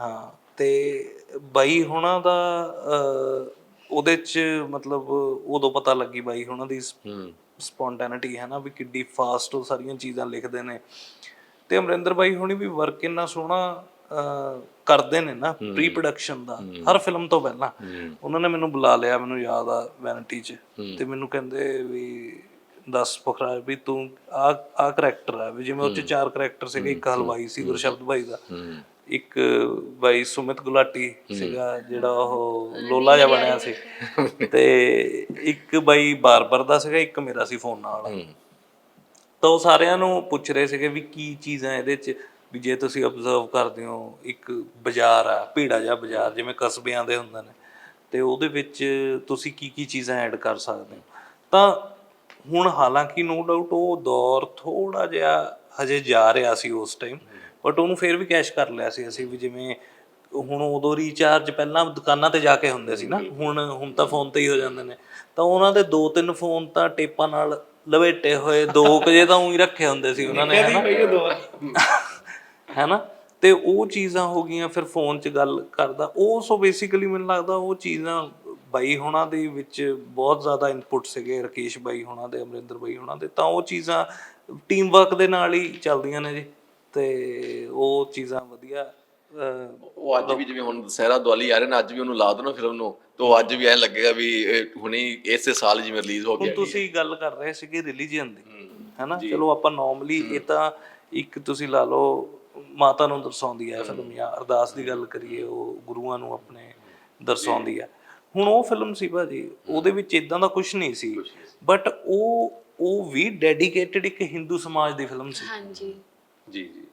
ਹਾਂ। ਤੇ ਬਾਈ ਹੁਣਾਂ ਦਾ ਅਹ, ਉਹਦੇ ਚ ਮਤਲਬ ਉਦੋਂ ਪਤਾ ਲੱਗੀ ਬਾਈ ਹੁਣਾਂ ਦੀ ਹੂੰ। ਸਪੌਂਟੈਨਿਟੀ ਹੈ ਨਾ ਵੀ ਕਿੱਡੀ ਫਾਸਟ ਉਹ ਸਾਰੀਆਂ ਚੀਜ਼ਾਂ ਲਿਖਦੇ ਨੇ। ਤੇ ਅਮਰਿੰਦਰ ਬਾਈ ਹੁਣੀ ਵੀ ਵਰਕ ਇੰਨਾ ਸੋਹਣਾ ਅਹ, ਕਰਦੇ ਨੇ ਨਾ ਪ੍ਰੀ ਪ੍ਰੋਡਕਸ਼ਨ ਦਾ ਹਰ ਫਿਲਮ ਤੋਂ ਪਹਿਲਾਂ। ਉਹਨਾਂ ਨੇ ਮੈਨੂੰ ਬੁਲਾ ਲਿਆ ਮੈਨੂੰ ਯਾਦ ਆ ਵੈਨਿਟੀ 'ਚ। ਤੇ ਮੈਨੂੰ ਕਹਿੰਦੇ ਵੀ ਦੱਸ ਪੁਖਰਾਜ ਵੀ ਤੂੰ ਆ ਆ ਕਰੈਕਟਰ ਆ ਵੀ ਜਿਵੇਂ ਉਹ 'ਚ ਚਾਰ ਕਰੈਕਟਰ ਸੀਗੇ ਇੱਕ ਹਲਵਾਈ ਸੀ ਗੁਰਸ਼ਬਦ ਬਾਈ ਦਾ। ਇੱਕ ਬਾਈ ਸੁਮਿਤ ਗੁਲਾਟੀ ਸੀਗਾ ਜਿਹੜਾ ਉਹ ਲੋਲਾ ਜਿਹਾ ਬਣਿਆ ਸੀ। ਤੇ ਇੱਕ ਬਾਈ ਬਾਰਬਰ ਦਾ ਸੀਗਾ ਇੱਕ ਮੇਰਾ ਸੀ ਫੋਨਾਂ ਵਾਲਾ ਤਾਂ ਉਹ ਸਾਰਿਆਂ ਨੂੰ ਪੁੱਛ ਰਹੇ ਸੀਗੇ ਵੀ ਕੀ ਚੀਜ਼ਾਂ ਇਹਦੇ 'ਚ ਵੀ ਜੇ ਤੁਸੀਂ ਅਬਜ਼ਰਵ ਕਰਦੇ ਹੋ ਇੱਕ ਬਾਜ਼ਾਰ ਆ ਭੀੜਾ ਜਿਹਾ ਬਾਜ਼ਾਰ ਜਿਵੇਂ ਕਸਬਿਆਂ ਦੇ ਹੁੰਦੇ ਨੇ ਤੇ ਉਹਦੇ ਵਿੱਚ ਤੁਸੀਂ ਕੀ ਕੀ ਚੀਜ਼ਾਂ ਐਡ ਕਰ ਸਕਦੇ ਹੋ? ਤਾਂ ਹੁਣ ਹਾਲਾਂਕਿ ਨੋ ਡਾਊਟ ਉਹ ਦੌਰ ਥੋੜਾ ਜਿਹਾ ਹਜੇ ਜਾ ਰਿਹਾ ਸੀ ਉਸ ਟਾਈਮ ਬਟ ਉਹਨੂੰ ਫੇਰ ਵੀ ਕੈਸ਼ ਕਰ ਲਿਆ ਸੀ ਅਸੀਂ ਵੀ ਜਿਵੇਂ ਹੁਣ ਉਦੋਂ ਰੀਚਾਰਜ ਪਹਿਲਾਂ ਦੁਕਾਨਾਂ ਤੇ ਜਾ ਕੇ ਹੁੰਦੇ ਸੀ ਨਾ ਹੁਣ ਹੁਣ ਤਾਂ ਫੋਨ ਤੇ ਹੀ ਹੋ ਜਾਂਦੇ ਨੇ। ਤਾਂ ਉਹਨਾਂ ਦੇ ਦੋ ਤਿੰਨ ਫੋਨ ਤਾਂ ਟੇਪਾਂ ਨਾਲ ਲਵੇਟੇ ਹੋਏ ਦੋ ਕੁ ਜੇ ਤਾਂ ਉਹੀ ਰੱਖੇ ਹੁੰਦੇ ਸੀ ਉਹਨਾਂ ਨੇ ਹਨਾ? ਹੈਨਾ? ਤੇ ਉਹ ਚੀਜ਼ਾਂ ਹੋ ਗਈਆਂ ਫਿਰ ਫੋਨ 'ਚ ਗੱਲ ਕਰਦਾ। ਉਹ ਸੋ ਬੇਸਿਕਲੀ ਮੈਨੂੰ ਲੱਗਦਾ ਉਹ ਚੀਜ਼ਾਂ ਬਾਈ ਹੋਣਾ ਦੇ ਵਿੱਚ ਬਹੁਤ ਜ਼ਿਆਦਾ ਇਨਪੁਟ ਸੀਗੇ ਰਕੇਸ਼ ਬਾਈ ਹੋਣਾ ਦੇ ਅਮਰਿੰਦਰ ਬਾਈ ਹੋਣਾ ਦੇ ਤਾਂ ਉਹ ਚੀਜ਼ਾਂ ਟੀਮ ਵਰਕ ਦੇ ਨਾਲ ਹੀ ਚੱਲਦੀਆਂ ਨੇ ਜੀ। ਤੇ ਉਹ ਚੀਜ਼ਾਂ ਵਧੀਆ ਉਹ ਅੱਜ ਵੀ ਜਿਵੇਂ ਹੁਣ ਦੁਸਹਿਰਾ ਦਿਵਾਲੀ ਆ ਰਹੇ ਨੇ ਅੱਜ ਵੀ ਉਹਨੂੰ ਲਾ ਦੋ ਨਾ ਫਿਲਮ ਨੂੰ ਤੇ ਅੱਜ ਵੀ ਐਂ ਲੱਗੇਗਾ ਵੀ ਹੁਣੇ ਇਸੇ ਸਾਲ ਜਿਵੇਂ ਰਿਲੀਜ਼ ਹੋ ਗਿਆ ਤੁਸੀਂ ਗੱਲ ਕਰ ਰਹੇ ਸੀਗੇ ਰਿਲੀਜੀਅਨ ਦੀ ਹੈਨਾ? ਚਲੋ ਆਪਾਂ ਨਾਰਮਲੀ ਇਹ ਤਾਂ ਇੱਕ ਤੁਸੀਂ ਲਾ ਲਓ ਮਾਤਾ ਨੂੰ ਦਰਸਾਉਂਦੀ ਹੈ। ਫਿਲਮ ਜਾਂ ਅਰਦਾਸ ਦੀ ਗੱਲ ਕਰੀਏ ਉਹ ਗੁਰੂਆਂ ਨੂੰ ਆਪਣੇ ਦਰਸਾਉਂਦੀ ਹੈ ਹੁਣ ਉਹ ਫਿਲਮ ਸੀ ਭਾਜੀ ਉਹਦੇ ਵਿੱਚ ਇਦਾਂ ਦਾ ਕੁਝ ਨਹੀਂ ਸੀ। ਬਟ ਉਹ ਉਹ ਵੀ ਡੈਡੀਕੇਟਿਡ ਇੱਕ ਹਿੰਦੂ ਸਮਾਜ ਦੀ ਫਿਲਮ ਸੀ। ਹਾਂਜੀ। ਜੀ ਜੀ।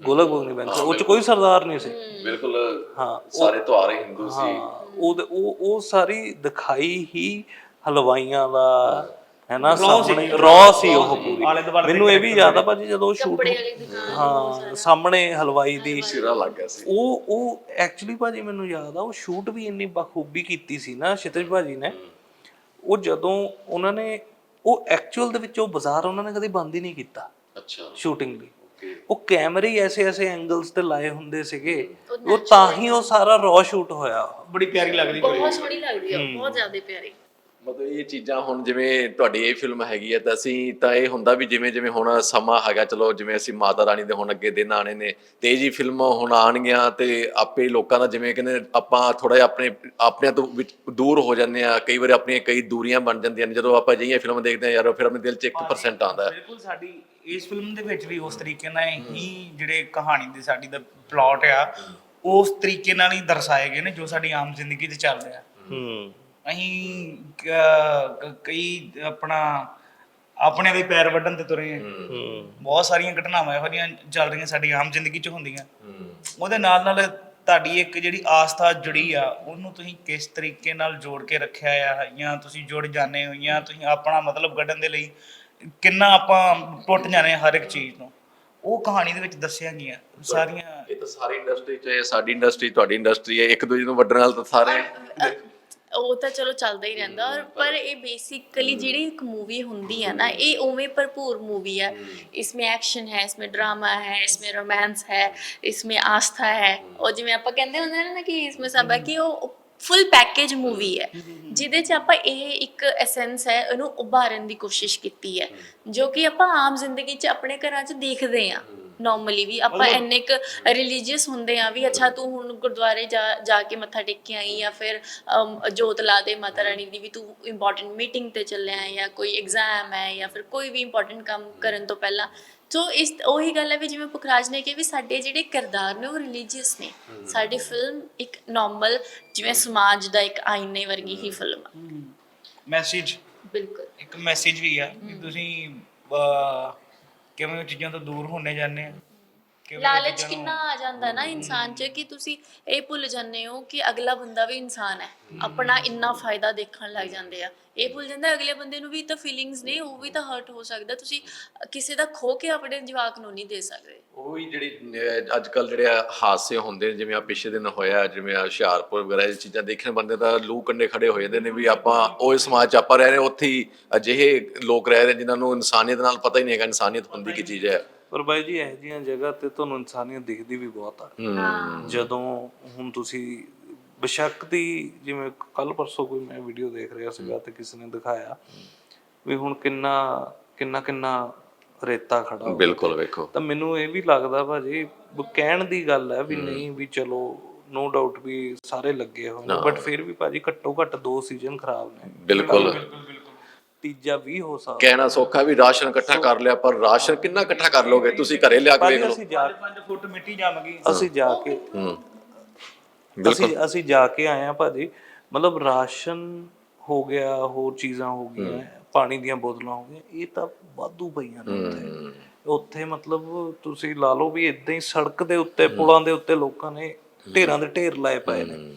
ਗੋਲਕ ਬੋਗਨੀ ਬੈਂਕ ਉਹ ਚ ਕੋਈ ਸਰਦਾਰ ਨਹੀਂ ਸੀ। ਬਿਲਕੁਲ ਹਾਂ ਸਾਰੇ ਤਿਉਹਾਰ ਹੀ ਹਿੰਦੂ ਸੀ। ਉਹ ਉਹ ਸਾਰੀ ਦਿਖਾਈ ਹੀ ਹਲਵਾਈਆਂ ਦਾ ਹੈ ਨਾ ਸਾਹਮਣੇ ਰੌ ਸੀ ਉਹ ਪੂਰੀ। ਮੈਨੂੰ ਇਹ ਵੀ ਯਾਦ ਆ ਭਾਜੀ ਜਦੋਂ ਸ਼ੂਟ ਕੱਪੜੇ ਵਾਲੀ ਦੁਕਾਨ ਹਾਂ ਸਾਹਮਣੇ ਹਲਵਾਈ ਦੀ ਸਿਰਾ ਲੱਗ ਗਿਆ ਸੀ। ਉਹ ਉਹ ਐਕਚੁਅਲੀ ਭਾਜੀ ਮੈਨੂੰ ਯਾਦ ਆ ਉਹ ਸ਼ੂਟ ਵੀ ਇੰਨੀ ਬਖੂਬੀ ਕੀਤੀ ਸੀ ਨਾ ਸ਼ਿਤਜ ਭਾਜੀ ਨੇ। ਉਹ ਜਦੋਂ ਉਹਨਾਂ ਨੇ ਉਹ ਐਕਚੁਅਲ ਦੇ ਵਿੱਚ ਉਹ ਬਾਜ਼ਾਰ ਉਹਨਾਂ ਨੇ ਕਦੇ ਬੰਦ ਹੀ ਨਹੀਂ ਕੀਤਾ। ਅੱਛਾ। ਸ਼ੂਟਿੰਗ ਓਕੇ ਉਹ ਕੈਮਰੇ ਹੀ ਐਸੇ ਐਸੇ ਐਂਗਲਸ ਤੇ ਲਾਏ ਹੁੰਦੇ ਸੀਗੇ। ਉਹ ਤਾਂ ਹੀ ਉਹ ਸਾਰਾ ਰॉ ਸ਼ੂਟ ਹੋਇਆ। ਬੜੀ ਪਿਆਰੀ ਲੱਗਦੀ ਬਹੁਤ ਸੋਹਣੀ ਲੱਗਦੀ ਹੈ। ਬਹੁਤ ਜ਼ਿਆਦਾ ਪਿਆਰੀ। ਮਤਲਬ ਇਹ ਚੀਜ਼ਾਂ ਹੁਣ ਜਿਵੇਂ ਤੁਹਾਡੀ ਇਹ ਫਿਲਮ ਹੈਗੀ ਹੈ ਤਾਂ ਅਸੀਂ ਤਾਂ ਇਹ ਹੁੰਦਾ ਵੀ ਜਿਵੇਂ ਜਿਵੇਂ ਹੁਣ ਸਮਾਂ ਹੈਗਾ ਚਲੋ ਜਿਵੇਂ ਅਸੀਂ ਮਾਤਾ ਰਾਣੀ ਦੇ ਹੁਣ ਅੱਗੇ ਦਿਨ ਆਣੇ ਨੇ ਤੇ ਜੀ ਫਿਲਮ ਹੁਣ ਆਣਗੀਆਂ ਤੇ ਆਪੇ ਲੋਕਾਂ ਦਾ ਜਿਵੇਂ ਕਹਿੰਦੇ ਆਪਾਂ ਥੋੜਾ ਜਿਹਾ ਆਪਣੇ ਆਪਣਿਆਂ ਤੋਂ ਵਿੱਚ ਦੂਰ ਹੋ ਜਾਂਦੇ ਆ ਕਈ ਵਾਰ ਆਪਣੀਆਂ ਕਈ ਦੂਰੀਆਂ ਬਣ ਜਾਂਦੀਆਂ ਨੇ ਜਦੋਂ ਆਪਾਂ ਅਜਿਹੀਆਂ ਫਿਲਮ ਦੇਖਦੇ ਆ ਯਾਰ ਫਿਰ ਆਪਣੇ ਦਿਲ 'ਚ 1% ਆਉਂਦਾ ਹੈ। ਬਿਲਕੁਲ ਸਾਡੀ ਇਸ ਫਿਲਮ ਦੇ ਵਿੱਚ ਵੀ ਉਸ ਤਰੀਕੇ ਨਾਲ ਹੀ ਜਿਹੜੇ ਕਹਾਣੀ ਦੀ ਸਾਡੀ ਦਾ ਪਲਾਟ ਆ ਉਸ ਤਰੀਕੇ ਨਾਲ ਹੀ ਦਰਸਾਏ ਗਏ ਨੇ ਜੋ ਸਾਡੀ ਆਮ ਜ਼ਿੰਦਗੀ 'ਚ ਚੱਲ ਰਿਹਾ। ਹੂੰ। ਅਸੀਂ ਕ- ਕ- ਕਈ ਆਪਣਾ ਆਪਣੇ ਦੇ ਪੈਰ ਵੱਢਣ ਤੇ ਤੁਰੇ ਆ ਹੂੰ। ਬਹੁਤ ਸਾਰੀਆਂ ਘਟਨਾਵਾਂ ਇਹੋ ਜਿਹੀਆਂ ਚੱਲ ਰਹੀਆਂ ਸਾਡੀ ਆਮ ਜ਼ਿੰਦਗੀ 'ਚ ਹੁੰਦੀਆਂ। ਉਹਦੇ ਨਾਲ ਨਾਲ ਤੁਹਾਡੀ ਇੱਕ ਜਿਹੜੀ ਆਸਥਾ ਜੁੜੀ ਆ ਉਹਨੂੰ ਤੁਸੀਂ ਕਿਸ ਤਰੀਕੇ ਨਾਲ ਜੋੜ ਕੇ ਰੱਖਿਆ ਆ? ਜਾਂ ਤੁਸੀਂ ਜੁੜ ਜਾਂਦੇ ਹੋ ਜਾਂ ਤੁਸੀਂ ਆਪਣਾ ਮਤਲਬ ਕੱਢਣ ਦੇ ਲਈ ਕਿੰਨਾ ਆਪਾਂ ਟੁੱਟ ਜਾਂਦੇ ਹਾਂ ਹਰ ਇੱਕ ਚੀਜ਼ ਤੋਂ ਉਹ ਕਹਾਣੀ ਦੇ ਵਿੱਚ ਦੱਸਿਆ ਗਿਆ ਸਾਰੀਆਂ। ਇਹ ਤਾਂ ਸਾਰੀ ਇੰਡਸਟਰੀ 'ਚ ਹੈ ਸਾਡੀ ਇੰਡਸਟਰੀ ਤੁਹਾਡੀ ਇੰਡਸਟਰੀ ਹੈ ਇੱਕ ਦੂਜੇ ਨੂੰ ਵੱਢਣ ਨਾਲ ਤਾਂ ਸਾਰੇ ਉਹ ਤਾਂ ਚਲੋ ਚੱਲਦਾ ਹੀ ਰਹਿੰਦਾ ਔਰ ਪਰ ਇਹ ਬੇਸਿਕਲੀ ਜਿਹੜੀ ਇੱਕ ਮੂਵੀ ਹੁੰਦੀ ਹੈ ਨਾ ਇਹ ਉਵੇਂ ਭਰਪੂਰ ਮੂਵੀ ਹੈ ਇਸਮੇ ਐਕਸ਼ਨ ਹੈ ਇਸਮੇ ਡਰਾਮਾ ਹੈ ਇਸਮੇ ਰੋਮਾਂਸ ਹੈ ਇਸਮੇ ਆਸਥਾ ਹੈ। ਉਹ ਜਿਵੇਂ ਆਪਾਂ ਕਹਿੰਦੇ ਹੁੰਦੇ ਨੇ ਨਾ ਕਿ ਇਸਮੇ ਸਭ ਹੈ ਕਿ ਉਹ ਫੁੱਲ ਪੈਕੇਜ ਮੂਵੀ ਹੈ। ਜਿਹਦੇ 'ਚ ਆਪਾਂ ਇਹ ਇੱਕ ਐਸੈਂਸ ਹੈ ਇਹਨੂੰ ਉਭਾਰਨ ਦੀ ਕੋਸ਼ਿਸ਼ ਕੀਤੀ ਹੈ। ਜੋ ਕਿ ਆਪਾਂ ਆਮ ਜ਼ਿੰਦਗੀ 'ਚ ਆਪਣੇ ਘਰਾਂ 'ਚ ਦੇਖਦੇ ਆਂ ਨਾਰਮਲੀ ਵੀ ਆਪਾਂ ਇੰਨੇ ਕ ਰਿਲੀਜੀਅਸ ਹੁੰਦੇ ਆ ਵੀ ਅੱਛਾ ਤੂੰ ਹੁਣ ਗੁਰਦੁਆਰੇ ਜਾ ਜਾ ਕੇ ਮੱਥਾ ਟੇਕ ਕੇ ਆਈ ਜਾਂ ਫਿਰ ਅਮ, ਜੋਤ ਲਾ ਦੇ ਮਾਤਾ ਰਾਣੀ ਦੀ ਵੀ ਤੂੰ ਇੰਪੋਰਟੈਂਟ ਮੀਟਿੰਗ ਤੇ ਚੱਲਿਆ ਹੈ ਜਾਂ ਕੋਈ ਐਗਜ਼ਾਮ ਹੈ ਜਾਂ ਫਿਰ ਕੋਈ ਵੀ ਇੰਪੋਰਟੈਂਟ ਕੰਮ ਕਰਨ ਤੋਂ ਪਹਿਲਾਂ। ਸੋ ਇਸ ਉਹੀ ਗੱਲ ਹੈ ਵੀ ਜਿਵੇਂ ਪੁਖਰਾਜ ਨੇ ਕਿਹਾ ਵੀ ਸਾਡੇ ਜਿਹੜੇ ਕਿਰਦਾਰ ਨੇ ਉਹ ਰਿਲੀਜੀਅਸ ਨੇ। ਸਾਡੀ ਫਿਲਮ ਇੱਕ ਨਾਰਮਲ ਜਿਵੇਂ ਸਮਾਜ ਦਾ ਇੱਕ ਆਇਨੇ ਵਰਗੀ ਹੀ ਫਿਲਮ ਆ। ਮੈਸੇਜ ਬਿਲਕੁਲ। ਇੱਕ ਮੈਸੇਜ ਵੀ ਆ ਕਿ ਤੁਸੀਂ ਅਹ, ਕਿਵੇਂ ਉਹ ਚੀਜ਼ਾਂ ਤੋਂ ਦੂਰ ਹੁੰਦੇ ਜਾਂਦੇ ਆ। ਲਾਲਚ ਕਿੰਨਾ ਆ ਜਾਂਦਾ ਨਾ ਇਨਸਾਨ 'ਚ ਕਿ ਤੁਸੀਂ ਇਹ ਭੁੱਲ ਜਾਂਦੇ ਹੋ ਕਿ ਅਗਲਾ ਬੰਦਾ ਵੀ ਇਨਸਾਨ ਹੈ। ਆਪਣਾ ਇੰਨਾ ਫਾਇਦਾ ਦੇਖਣ ਲੱਗ ਜਾਂਦੇ ਆ। ਇਹ ਭੁੱਲ ਜਾਂਦਾ ਅਗਲੇ ਬੰਦੇ ਨੂੰ ਵੀ ਤਾਂ ਫੀਲਿੰਗਸ ਨੇ ਉਹ ਵੀ ਤਾਂ ਹਰਟ ਹੋ ਸਕਦਾ। ਤੁਸੀਂ ਕਿਸੇ ਦਾ ਖੋ ਕੇ ਆਪਣੇ ਜਵਾਕ ਨੂੰ ਨਹੀਂ ਦੇ ਸਕਦੇ। ਉਹੀ ਜਿਹੜੀ ਅੱਜ ਕੱਲ ਜਿਹੜੇ ਹਾਦਸੇ ਹੁੰਦੇ ਨੇ ਜਿਵੇਂ ਆ ਪਿਛਲੇ ਦਿਨ ਹੋਇਆ ਜਿਵੇਂ ਆ ਹੁਸ਼ਿਆਰਪੁਰ ਵਗੈਰਾ ਇਹ ਚੀਜ਼ਾਂ ਦੇਖਣ ਬੰਦੇ ਦਾ ਲੂ ਕੰਡੇ ਖੜੇ ਹੋ ਜਾਂਦੇ ਨੇ ਵੀ ਆਪਾਂ ਉਹ ਸਮਾਜ ਚ ਆਪਾਂ ਰਹਿ ਰਹੇ ਉੱਥੇ ਅਜਿਹੇ ਲੋਕ ਰਹਿ ਰਹੇ ਜਿਨ੍ਹਾਂ ਨੂੰ ਇਨਸਾਨੀਅਤ ਨਾਲ ਪਤਾ ਹੀ ਨਹੀਂ ਹੈਗਾ ਇਨਸਾਨੀਅਤ ਹੁੰਦੀ ਕੀ ਚੀਜ਼ ਹੈ। ਪਰ ਬਾਈ ਜੀ ਇਹੋ ਜਿਹੀਆਂ ਜਗ੍ਹਾ ਤੇ ਤੁਹਾਨੂੰ ਇਨਸਾਨੀਅਤ ਦਿਖਦੀ ਵੀ ਬਹੁਤ ਆ। ਹੂੰ। ਜਦੋਂ ਹੁਣ ਤੁਸੀਂ ਬੇਸ਼ੱਕ ਦੀ ਜਿਵੇਂ ਕੱਲ ਪਰਸੋਂ ਕੋਈ ਮੈਂ ਵੀਡੀਓ ਦੇਖ ਰਿਹਾ ਸੀਗਾ ਤੇ ਕਿਸੇ ਨੇ ਦਿਖਾਇਆ ਵੀ ਹੁਣ ਕਿੰਨਾ ਕਿੰਨਾ ਕਿੰਨਾ ਰੇਤਾ ਖੜਾ। ਬਿਲਕੁਲ ਵੇਖੋ। ਤਾਂ ਮੈਨੂੰ ਇਹ ਵੀ ਲੱਗਦਾ ਭਾਜੀ ਕਹਿਣ ਦੀ ਗੱਲ ਹੈ ਵੀ ਨਹੀਂ ਵੀ ਚਲੋ ਨੋ ਡਾਊਟ ਵੀ ਸਾਰੇ ਲੱਗੇ ਨੇ ਬਟ ਫਿਰ ਵੀ ਭਾਜੀ ਘੱਟੋ ਘੱਟ ਦੋ ਸੀਜ਼ਨ ਖਰਾਬ ਨੇ। ਬਿਲਕੁਲ। ਤੀਜਾ ਵੀ ਹੋ ਸਕਦਾ। ਕਹਿਣਾ ਸੌਖਾ ਵੀ ਰਾਸ਼ਨ ਇਕੱਠਾ ਕਰ ਲਿਆ ਪਰ ਰਾਸ਼ਨ ਕਿੰਨਾ ਇਕੱਠਾ ਕਰ ਲੋਗੇ? ਤੁਸੀਂ ਘਰੇ ਲਿਆ ਕੇ ਵੇਖ ਭਾਜੀ ਲਓ। ਅਸੀਂ ਜਾ 5 ਫੁੱਟ ਮਿੱਟੀ ਜੰਮ ਗਈ। ਅਸੀਂ ਜਾ ਕੇ ਹੂੰ। ਅਸੀਂ ਅਸੀਂ ਜਾ ਕੇ ਆਏ ਆ ਭਾਜੀ। ਮਤਲਬ ਰਾਸ਼ਨ ਹੋ ਗਿਆ ਹੋਰ ਚੀਜ਼ਾਂ ਹੋ ਗਈਆਂ ਪਾਣੀ ਦੀਆਂ ਬੋਤਲਾਂ ਹੋ ਗਈਆਂ ਇਹ ਤਾਂ ਵਾਧੂ ਪਈਆਂ ਨੇ ਉੱਥੇ। ਉੱਥੇ ਮਤਲਬ ਤੁਸੀਂ ਲਾ ਲਓ ਵੀ ਇਦਾਂ ਹੀ ਸੜਕ ਦੇ ਉੱਤੇ ਪੁਲਾਂ ਦੇ ਉੱਤੇ ਲੋਕਾਂ ਨੇ ਢੇਰਾਂ ਦੇ ਢੇਰ ਲਾਏ ਪਏ ਨੇ।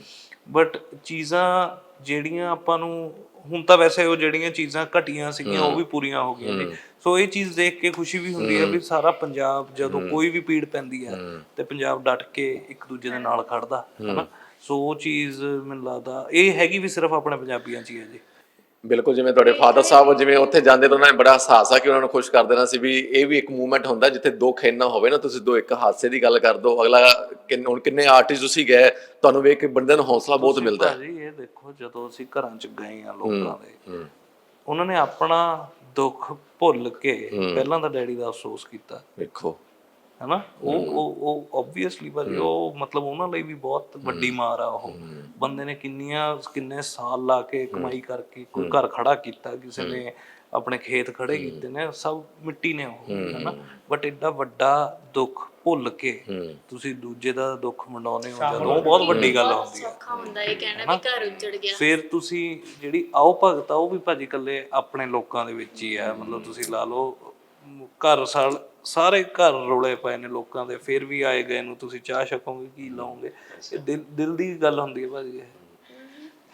ਬਟ ਚੀਜ਼ਾਂ ਜਿਹੜੀਆਂ ਆਪਾਂ ਨੂੰ ਹੁਣ ਤਾਂ ਵੈਸੇ ਉਹ ਜਿਹੜੀਆਂ ਚੀਜ਼ਾਂ ਘਟੀਆਂ ਸੀਗੀਆਂ ਉਹ ਵੀ ਪੂਰੀਆਂ ਹੋ ਗਈਆਂ ਨੇ। ਸੋ ਇਹ ਚੀਜ਼ ਦੇਖ ਕੇ ਖੁਸ਼ੀ ਵੀ ਹੁੰਦੀ ਹੈ ਵੀ ਸਾਰਾ ਪੰਜਾਬ ਜਦੋਂ ਕੋਈ ਵੀ ਪੀੜ ਪੈਂਦੀ ਹੈ ਤੇ ਪੰਜਾਬ ਡਟ ਕੇ ਇੱਕ ਦੂਜੇ ਦੇ ਨਾਲ ਖੜਦਾ ਹਨਾ? ਸੋ ਉਹ ਚੀਜ਼ ਮੈਨੂੰ ਲੱਗਦਾ ਇਹ ਹੈਗੀ ਵੀ ਸਿਰਫ ਆਪਣੇ ਪੰਜਾਬੀਆਂ 'ਚ ਹੀ ਹੈ ਜੀ। ਬਿਲਕੁਲ ਜਿਵੇਂ ਤੁਹਾਡੇ ਫਾਦਰ ਸਾਹਿਬ ਜਿਵੇਂ ਉੱਥੇ ਜਾਂਦੇ ਤਾਂ ਉਹਨਾਂ ਨੇ ਬੜਾ ਹਸਾਸ ਆ ਕਿ ਉਹਨਾਂ ਨੂੰ ਖੁਸ਼ ਕਰ ਦੇਣਾ ਸੀ ਵੀ ਇਹ ਵੀ ਇੱਕ ਮੂਵਮੈਂਟ ਹੁੰਦਾ ਜਿੱਥੇ ਦੁੱਖ ਇੰਨਾ ਹੋਵੇ ਨਾ ਤੁਸੀਂ ਦੋ ਇੱਕ ਹਾਦਸੇ ਦੀ ਗੱਲ ਕਰ ਦੋ। ਅਗਲਾ ਕਿੰਨ- ਹੁਣ ਕਿੰਨੇ ਆਰਟਿਸਟ ਤੁਸੀਂ ਗਏ ਤੁਹਾਨੂੰ ਵੇਖ ਕੇ ਬੰਦੇ ਨੂੰ ਹੌਸਲਾ ਬਹੁਤ ਮਿਲਦਾ ਹੈ। ਭਾਜੀ ਇਹ ਦੇਖੋ ਜਦੋਂ ਅਸੀਂ ਘਰਾਂ 'ਚ ਗਏ ਆ ਲੋਕਾਂ ਦੇ ਉਹਨਾਂ ਨੇ ਆਪਣਾ ਦੁੱਖ ਭੁੱਲ ਕੇ ਪਹਿਲਾਂ ਤਾਂ ਡੈਡੀ ਦਾ ਅਫਸੋਸ ਕੀਤਾ। ਵੇਖੋ ਹੈਨਾ? ਉਹ ਉਹ ਉਹ ਆਬਵੀਅਸਲੀ ਭਾਜੀ ਉਹ ਮਤਲਬ ਉਹਨਾਂ ਲਈ ਵੀ ਬਹੁਤ ਵੱਡੀ ਮਾਰ ਆ ਉਹ। ਬੰਦੇ ਨੇ ਕਿੰਨੀਆਂ ਕਿੰਨੇ ਸਾਲ ਲਾ ਕੇ ਕਮਾਈ ਕਰਕੇ ਕੋਈ ਘਰ ਖੜਾ ਕੀਤਾ ਕਿਸੇ ਨੇ ਆਪਣੇ ਖੇਤ ਖੜੇ ਕੀਤੇ ਨੇ ਸਭ ਮਿੱਟੀ ਨੇ ਉਹ ਹੈਨਾ? ਬਟ ਐਡਾ ਵੱਡਾ ਦੁੱਖ ਭੁੱਲ ਕੇ ਤੁਸੀਂ ਦੂਜੇ ਦਾ ਦੁੱਖ ਮਨਾਉਨੇ ਹੋ ਜਦੋਂ ਉਹ ਬਹੁਤ ਵੱਡੀ ਗੱਲ ਹੁੰਦੀ ਹੈ ਸੌਖਾ ਹੁੰਦਾ ਇਹ ਕਹਿਣਾ ਵੀ ਘਰ ਉੱਜੜ ਗਿਆ। ਫਿਰ ਤੁਸੀਂ ਜਿਹੜੀ ਆਓ ਭਗਤ ਆ ਉਹ ਵੀ ਭਾਜੀ ਕੱਲੇ ਆਪਣੇ ਲੋਕਾਂ ਦੇ ਵਿੱਚ ਹੀ ਆ। ਮਤਲਬ ਤੁਸੀਂ ਲਾ ਲਓ ਘਰ ਸਾਲ ਸਾਰੇ ਘਰ ਰੋਲੇ ਪਏ ਨੇ ਲੋਕਾਂ ਦੇ, ਫਿਰ ਵੀ ਆਏ ਗਏ ਨੂੰ ਤੁਸੀਂ ਚਾਹ ਛਕੋਗੇ, ਕੀ ਲਾਓਗੇ? ਇਹ ਦਿਲ ਦਿਲ ਦੀ ਗੱਲ ਹੁੰਦੀ ਹੈ ਭਾਜੀ ਇਹ।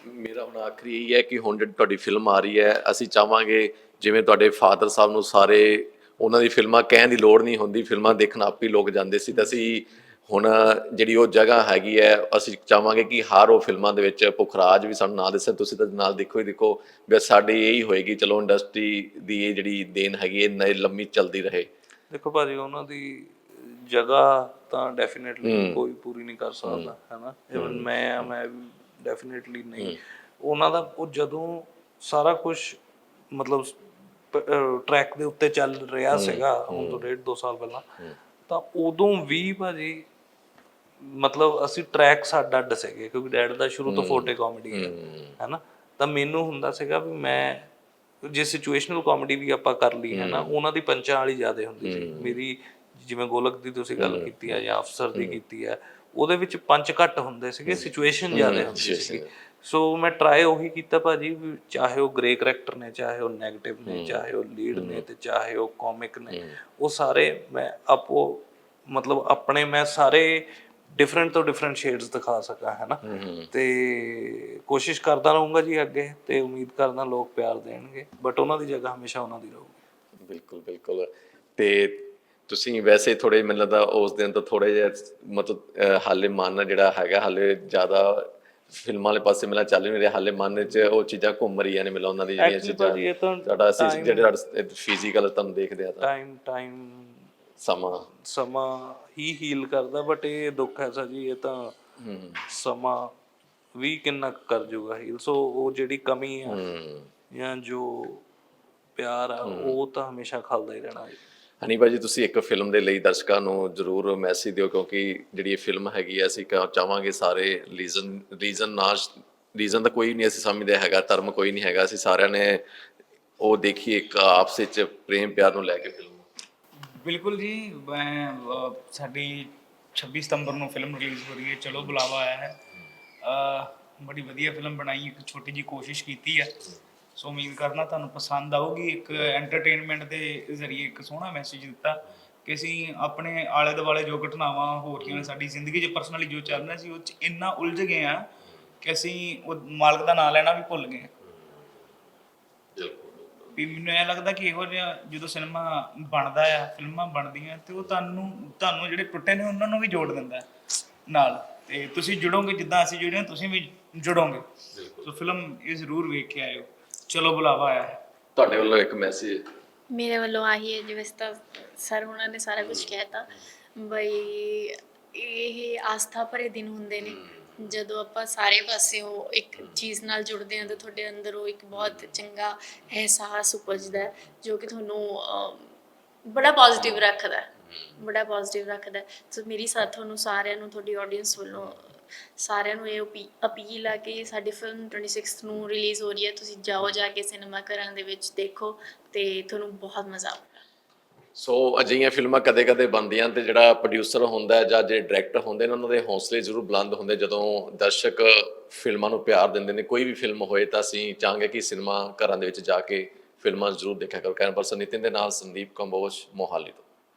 ਮੇਰਾ ਹੁਣ ਆਖਰੀ ਇਹੀ ਹੈ ਕਿ ਹੁਣ ਜਿਹੜੀ ਤੁਹਾਡੀ ਫਿਲਮ ਆ ਰਹੀ ਹੈ, ਅਸੀਂ ਚਾਹਾਂਗੇ ਜਿਵੇਂ ਤੁਹਾਡੇ ਫਾਦਰ ਸਾਹਿਬ ਨੂੰ ਸਾਰੇ ਉਹਨਾਂ ਦੀ ਫਿਲਮਾਂ ਕਹਿਣ ਦੀ ਲੋੜ ਨਹੀਂ ਹੁੰਦੀ ਫਿਲਮਾਂ ਦੇਖਣ ਆਪ ਹੀ ਲੋਕ ਜਾਂਦੇ ਸੀ, ਤਾਂ ਅਸੀਂ ਹੁਣ ਜਿਹੜੀ ਉਹ ਜਗ੍ਹਾ ਹੈਗੀ ਹੈ, ਅਸੀਂ ਚਾਹਾਂਗੇ ਕਿ ਹਰ ਉਹ ਫਿਲਮਾਂ ਦੇ ਵਿੱਚ ਪੁਖਰਾਜ ਵੀ ਸਾਨੂੰ ਨਾ ਦੱਸਣ, ਤੁਸੀਂ ਤਾਂ ਨਾਲ ਦੇਖੋ ਹੀ ਦੇਖੋ, ਵੀ ਸਾਡੀ ਇਹੀ ਹੋਏਗੀ, ਚਲੋ ਇੰਡਸਟਰੀ ਦੀ ਇਹ ਜਿਹੜੀ ਦੇਣ ਹੈਗੀ ਇਹ ਨ- ਲੰਮੀ ਚੱਲਦੀ ਰਹੇ। ਦੇਖੋ ਭਾਜੀ ਉਹਨਾਂ ਦੀ ਜਗ੍ਹਾ ਤਾਂ ਡੈਫੀਨਿਟਲੀ ਕੋਈ ਪੂਰੀ ਨਹੀਂ ਕਰ ਸਕਦਾ ਹੈਨਾ? ਇਵਨ ਮੈਂ ਮੈਂ ਵੀ ਡੈਫੀਨਿਟਲੀ ਨਹੀਂ। ਉਹਨਾਂ ਦਾ ਉਹ ਜਦੋਂ ਸਾਰਾ ਕੁਝ ਮਤਲਬ ਟਰੈਕ ਦੇ ਉੱਤੇ ਚੱਲ ਰਿਹਾ ਸੀਗਾ ਹੁਣ ਤੋਂ ਡੇਢ ਦੋ ਸਾਲ ਪਹਿਲਾਂ ਤਾਂ ਉਦੋਂ ਵੀ ਭਾਜੀ ਮਤਲਬ ਅਸੀਂ ਟਰੈਕ ਸਾਡਾ ਅੱਡ ਸੀਗੇ ਕਿਉਂਕਿ ਡੈਡ ਦਾ ਸ਼ੁਰੂ ਤੋਂ ਫੋਟੇ ਕਾਮੇਡੀ ਹੈ। ਹੈਨਾ? ਤਾਂ ਮੈਨੂੰ ਹੁੰਦਾ ਸੀਗਾ ਵੀ ਮੈਂ ਜੇ ਸਿਚੁਏਸ਼ਨਲ ਕਾਮੇਡੀ ਵੀ ਆਪਾਂ ਕਰ ਲਈ ਹੈ ਨਾ ਉਹਨਾਂ ਦੀ ਪੰਚਾਂ ਵਾਲੀ ਜ਼ਿਆਦਾ ਹੁੰਦੀ ਸੀ। ਮੇਰੀ ਜਿਵੇਂ ਗੋਲਕ ਦੀ ਤੁਸੀਂ ਗੱਲ ਕੀਤੀ ਹੈ ਜਾਂ ਅਫਸਰ ਦੀ ਕੀਤੀ ਹੈ ਉਹਦੇ ਵਿੱਚ ਪੰਚ ਘੱਟ ਹੁੰਦੇ ਸੀਗੇ ਸਿਚੁਏਸ਼ਨ ਜ਼ਿਆਦਾ ਹੁੰਦੀ ਸੀ ਸੋ ਮੈਂ ਟਰਾਈ ਉਹੀ ਕੀਤਾ ਭਾਜੀ ਚਾਹੇ ਉਹ ਗ੍ਰੇ ਕਰੈਕਟਰ ਨੇ ਚਾਹੇ ਉਹ 네ਗੇਟਿਵ ਨੇ ਚਾਹੇ ਉਹ ਲੀਡ ਨੇ ਤੇ ਚਾਹੇ ਉਹ ਕਾਮਿਕ ਨੇ ਉਹ ਸਾਰੇ ਮੈਂ ਆਪੋ ਮਤਲਬ ਆਪਣੇ ਮੈਂ ਸਾਰੇ ਡਿਫਰੈਂਟ ਤੋਂ ਡਿਫਰੈਂਟ ਸ਼ੇਡਸ ਦਿਖਾ ਸਕਾਂ ਹੈ ਨਾ? ਤੇ ਕੋਸ਼ਿਸ਼ ਕਰਦਾ ਰਹੂੰਗਾ ਜੀ ਅੱਗੇ ਤੇ ਉਮੀਦ ਕਰਦਾ ਲੋਕ ਪਿਆਰ ਦੇਣਗੇ ਬਟ ਉਹਨਾਂ ਦੀ ਜਗ੍ਹਾ ਹਮੇਸ਼ਾ ਉਹਨਾਂ ਦੀ ਰਹੂਗੀ। ਬਿਲਕੁਲ ਬਿਲਕੁਲ। ਤੇ ਤੁਸੀਂ ਵੈਸੇ ਥੋੜੇ ਮੈਨੂੰ ਲੱਗਦਾ ਉਸ ਦਿਨ ਤੋਂ ਥੋੜੇ ਜਿਹਾ ਮਤਲਬ ਹਾਲੇ ਮਨ ਜਿਹੜਾ ਹੈਗਾ ਹਾਲੇ ਜ਼ਿਆਦਾ ਫਿਲਮਾਂ ਵਾਲੇ ਪਾਸੇ ਮੇਰਾ ਚੱਲ ਨਹੀਂ ਰਿਹਾ ਹਾਲੇ ਮਨ 'ਚ ਉਹ ਚੀਜ਼ਾਂ ਘੁੰਮ ਰਹੀਆਂ ਨੇ ਉਹਨਾਂ ਦੀ ਜਿਹੜੀਆਂ ਤਾਂ ਸਾਡਾ ਅਸੀਂ ਜਿਹੜੇ ਫਿਜ਼ੀਕਲ ਤੁਹਾਨੂੰ ਦੇਖਦੇ ਆ ਤਾਂ। ਟਾਈਮ ਟਾਈਮ ਸਮਾਂ। ਸਮਾਂ ਹੀ ਹੀਲ ਕਰਦਾ ਬਟ ਇਹ ਦੁੱਖ ਹੈ ਜੀ ਇਹ ਤਾਂ ਹੂੰ। ਸਮਾਂ ਵੀ ਕਿੰਨਾ ਕੁ ਕਰ ਜੂਗਾ ਹੀਲ ਸੋ ਉਹ ਜਿਹੜੀ ਕਮੀ ਆ ਹੂੰ। ਜਾਂ ਜੋ ਪਿਆਰ ਆ ਉਹ ਤਾਂ ਹਮੇਸ਼ਾ ਖਲਦਾ ਹੀ ਰਹਿਣਾ ਜੀ। ਹਨੀ ਭਾਜੀ ਤੁਸੀਂ ਇੱਕ ਫਿਲਮ ਦੇ ਲਈ ਦਰਸ਼ਕਾਂ ਨੂੰ ਜ਼ਰੂਰ ਮੈਸੇਜ ਦਿਓ ਕਿਉਂਕਿ ਜਿਹੜੀ ਇਹ ਫਿਲਮ ਹੈਗੀ ਆ ਅਸੀਂ ਚਾਹਾਂਗੇ ਸਾਰੇ ਰੀਜ਼ਨ ਰੀਜ਼ਨ ਨਾ ਰੀਜ਼ਨ ਤਾਂ ਕੋਈ ਨਹੀਂ ਅਸੀਂ ਸਮਝਦੇ ਹੈਗਾ ਧਰਮ ਕੋਈ ਨਹੀਂ ਹੈਗਾ। ਅਸੀਂ ਸਾਰਿਆਂ ਨੇ ਉਹ ਦੇਖੀ ਇੱਕ ਆਪਸ ਵਿੱਚ ਪ੍ਰੇਮ ਪਿਆਰ ਨੂੰ ਲੈ ਕੇ ਫਿਲਮ ਬਿਲਕੁਲ ਜੀ ਮੈਂ ਅਹ, ਸਾਡੀ 26 ਸਤੰਬਰ ਨੂੰ ਫਿਲਮ ਰਿਲੀਜ਼ ਹੋ ਰਹੀ ਹੈ ਚਲੋ ਬੁਲਾਵਾ ਆਇਆ ਹੈ ਅਹ, ਬੜੀ ਵਧੀਆ ਫਿਲਮ ਬਣਾਈ ਇੱਕ ਛੋਟੀ ਜੀ ਕੋਸ਼ਿਸ਼ ਕੀਤੀ ਹੈ ਸੋ ਉਮੀਦ ਕਰਨਾ ਤੁਹਾਨੂੰ ਪਸੰਦ ਆਊਗੀ ਇੱਕ ਐਂਟਰਟੇਨਮੈਂਟ ਦੇ ਜ਼ਰੀਏ ਇੱਕ ਸੋਹਣਾ ਮੈਸੇਜ ਦਿੱਤਾ ਕਿ ਅਸੀਂ ਆਪਣੇ ਆਲੇ ਦੁਆਲੇ ਜੋ ਘਟਨਾਵਾਂ ਹੋ ਰਹੀਆਂ ਨੇ ਸਾਡੀ ਜ਼ਿੰਦਗੀ 'ਚ ਪਰਸਨਲੀ ਜੋ ਚੱਲ ਰਿਹਾ ਸੀ ਉਹ 'ਚ ਇੰਨਾ ਉਲਝ ਗਏ ਆ ਕਿ ਅਸੀਂ ਉਹ ਮਾਲਕ ਦਾ ਨਾਮ ਲੈਣਾ ਵੀ ਭੁੱਲ ਗਏ ਹਾਂ। ਵੀ ਮੈਨੂੰ ਇਹ ਲੱਗਦਾ ਕਿ ਇਹੋ ਜਿਹਾ ਜਦੋਂ ਸਿਨੇਮਾ ਬਣਦਾ ਆ ਫਿਲਮਾਂ ਬਣਦੀਆਂ ਤੇ ਉਹ ਤੁਹਾਨੂੰ ਤੁਹਾਨੂੰ ਜਿਹੜੇ ਟੁੱਟੇ ਨੇ ਉਹਨਾਂ ਨੂੰ ਵੀ ਜੋੜ ਦਿੰਦਾ ਨਾਲ। ਤੇ ਤੁਸੀਂ ਜੁੜੋਗੇ ਜਿੱਦਾਂ ਅਸੀਂ ਜੁੜੇ ਹਾਂ ਤੁਸੀਂ ਵੀ ਜੁੜੋਗੇ। ਸੋ ਫਿਲਮ ਇਹ ਜ਼ਰੂਰ ਵੇਖ ਕੇ ਆਇਓ। ਚਲੋ ਬੁਲਾਵਾ ਆਇਆ ਹੈ। ਤੁਹਾਡੇ ਵੱਲੋਂ ਇੱਕ ਮੈਸੇਜ ਮੇਰੇ ਵੱਲੋਂ ਆਹੀ ਹੈ ਜਿਵੇਂ ਤਾਂ ਸਰ ਉਹਨਾਂ ਨੇ ਸਾਰਾ ਕੁਝ ਕਹਿਤਾ। ਬਈ ਇਹ ਆਸਥਾ ਭਰੇ ਦਿਨ ਹੁੰਦੇ ਨੇ। ਜਦੋਂ ਆਪਾਂ ਸਾਰੇ ਪਾਸਿਓਂ ਇੱਕ ਚੀਜ਼ ਨਾਲ ਜੁੜਦੇ ਹਾਂ ਤਾਂ ਤੁਹਾਡੇ ਅੰਦਰ ਉਹ ਇੱਕ ਬਹੁਤ ਚੰਗਾ ਅਹਿਸਾਸ ਉਪਜਦਾ ਹੈ, ਜੋ ਕਿ ਤੁਹਾਨੂੰ ਬੜਾ ਪੋਜ਼ਿਟਿਵ ਰੱਖਦਾ ਹੈ। ਬੜਾ ਪੋਜ਼ਿਟਿਵ ਰੱਖਦਾ ਸੋ ਮੇਰੀ ਸਾਥ ਤੁਹਾਨੂੰ ਸਾਰਿਆਂ ਨੂੰ, ਤੁਹਾਡੀ ਆਡੀਅנס ਵੱਲੋਂ ਸਾਰਿਆਂ ਨੂੰ ਇਹ ਅਪੀ- ਅਪੀਲ ਆ ਕਿ ਸਾਡੀ ਫਿਲਮ 26 ਨੂੰ ਰਿਲੀਜ਼ ਹੋ ਰਹੀ ਹੈ। ਤੁਸੀਂ ਜਾਓ ਜਾ ਕੇ ਸਿਨੇਮਾ ਘਰਾਂ ਦੇ ਵਿੱਚ ਦੇਖੋ ਤੇ ਤੁਹਾਨੂੰ ਬਹੁਤ ਮਜ਼ਾ ਆਊਗਾ। ਸੋ ਅਜਿਹੀਆਂ ਫਿਲਮਾਂ ਕਦੇ-ਕਦੇ ਬਣਦੀਆਂ ਤੇ ਜਿਹੜਾ ਪ੍ਰੋਡਿਊਸਰ ਹੁੰਦਾ ਜਾਂ ਜਿਹੜੇ ਡਾਇਰੈਕਟਰ ਹੁੰਦੇ ਨੇ, ਉਹਨਾਂ ਦੇ ਹੌਸਲੇ ਜ਼ਰੂਰ ਬੁਲੰਦ ਹੁੰਦੇ ਜਦੋਂ ਦਰਸ਼ਕ ਫਿਲਮਾਂ ਨੂੰ ਪਿਆਰ ਦਿੰਦੇ ਨੇ। ਕੋਈ ਵੀ ਫਿਲਮ ਹੋਏ ਤਾਂ ਅਸੀਂ ਚਾਹਾਂਗੇ ਕਿ ਸਿਨੇਮਾ ਘਰਾਂ ਦੇ ਵਿੱਚ ਜਾ ਕੇ ਫਿਲਮਾਂ ਜ਼ਰੂਰ ਦੇਖਿਆ ਕਰੋ। ਕੈਨ ਪਰਸਨ ਨਿਤਿਨ ਦੇ ਨਾਲ ਸੰਦੀਪ ਕੰਬੋਜ, ਮੋਹਾਲੀ ਤੋਂ।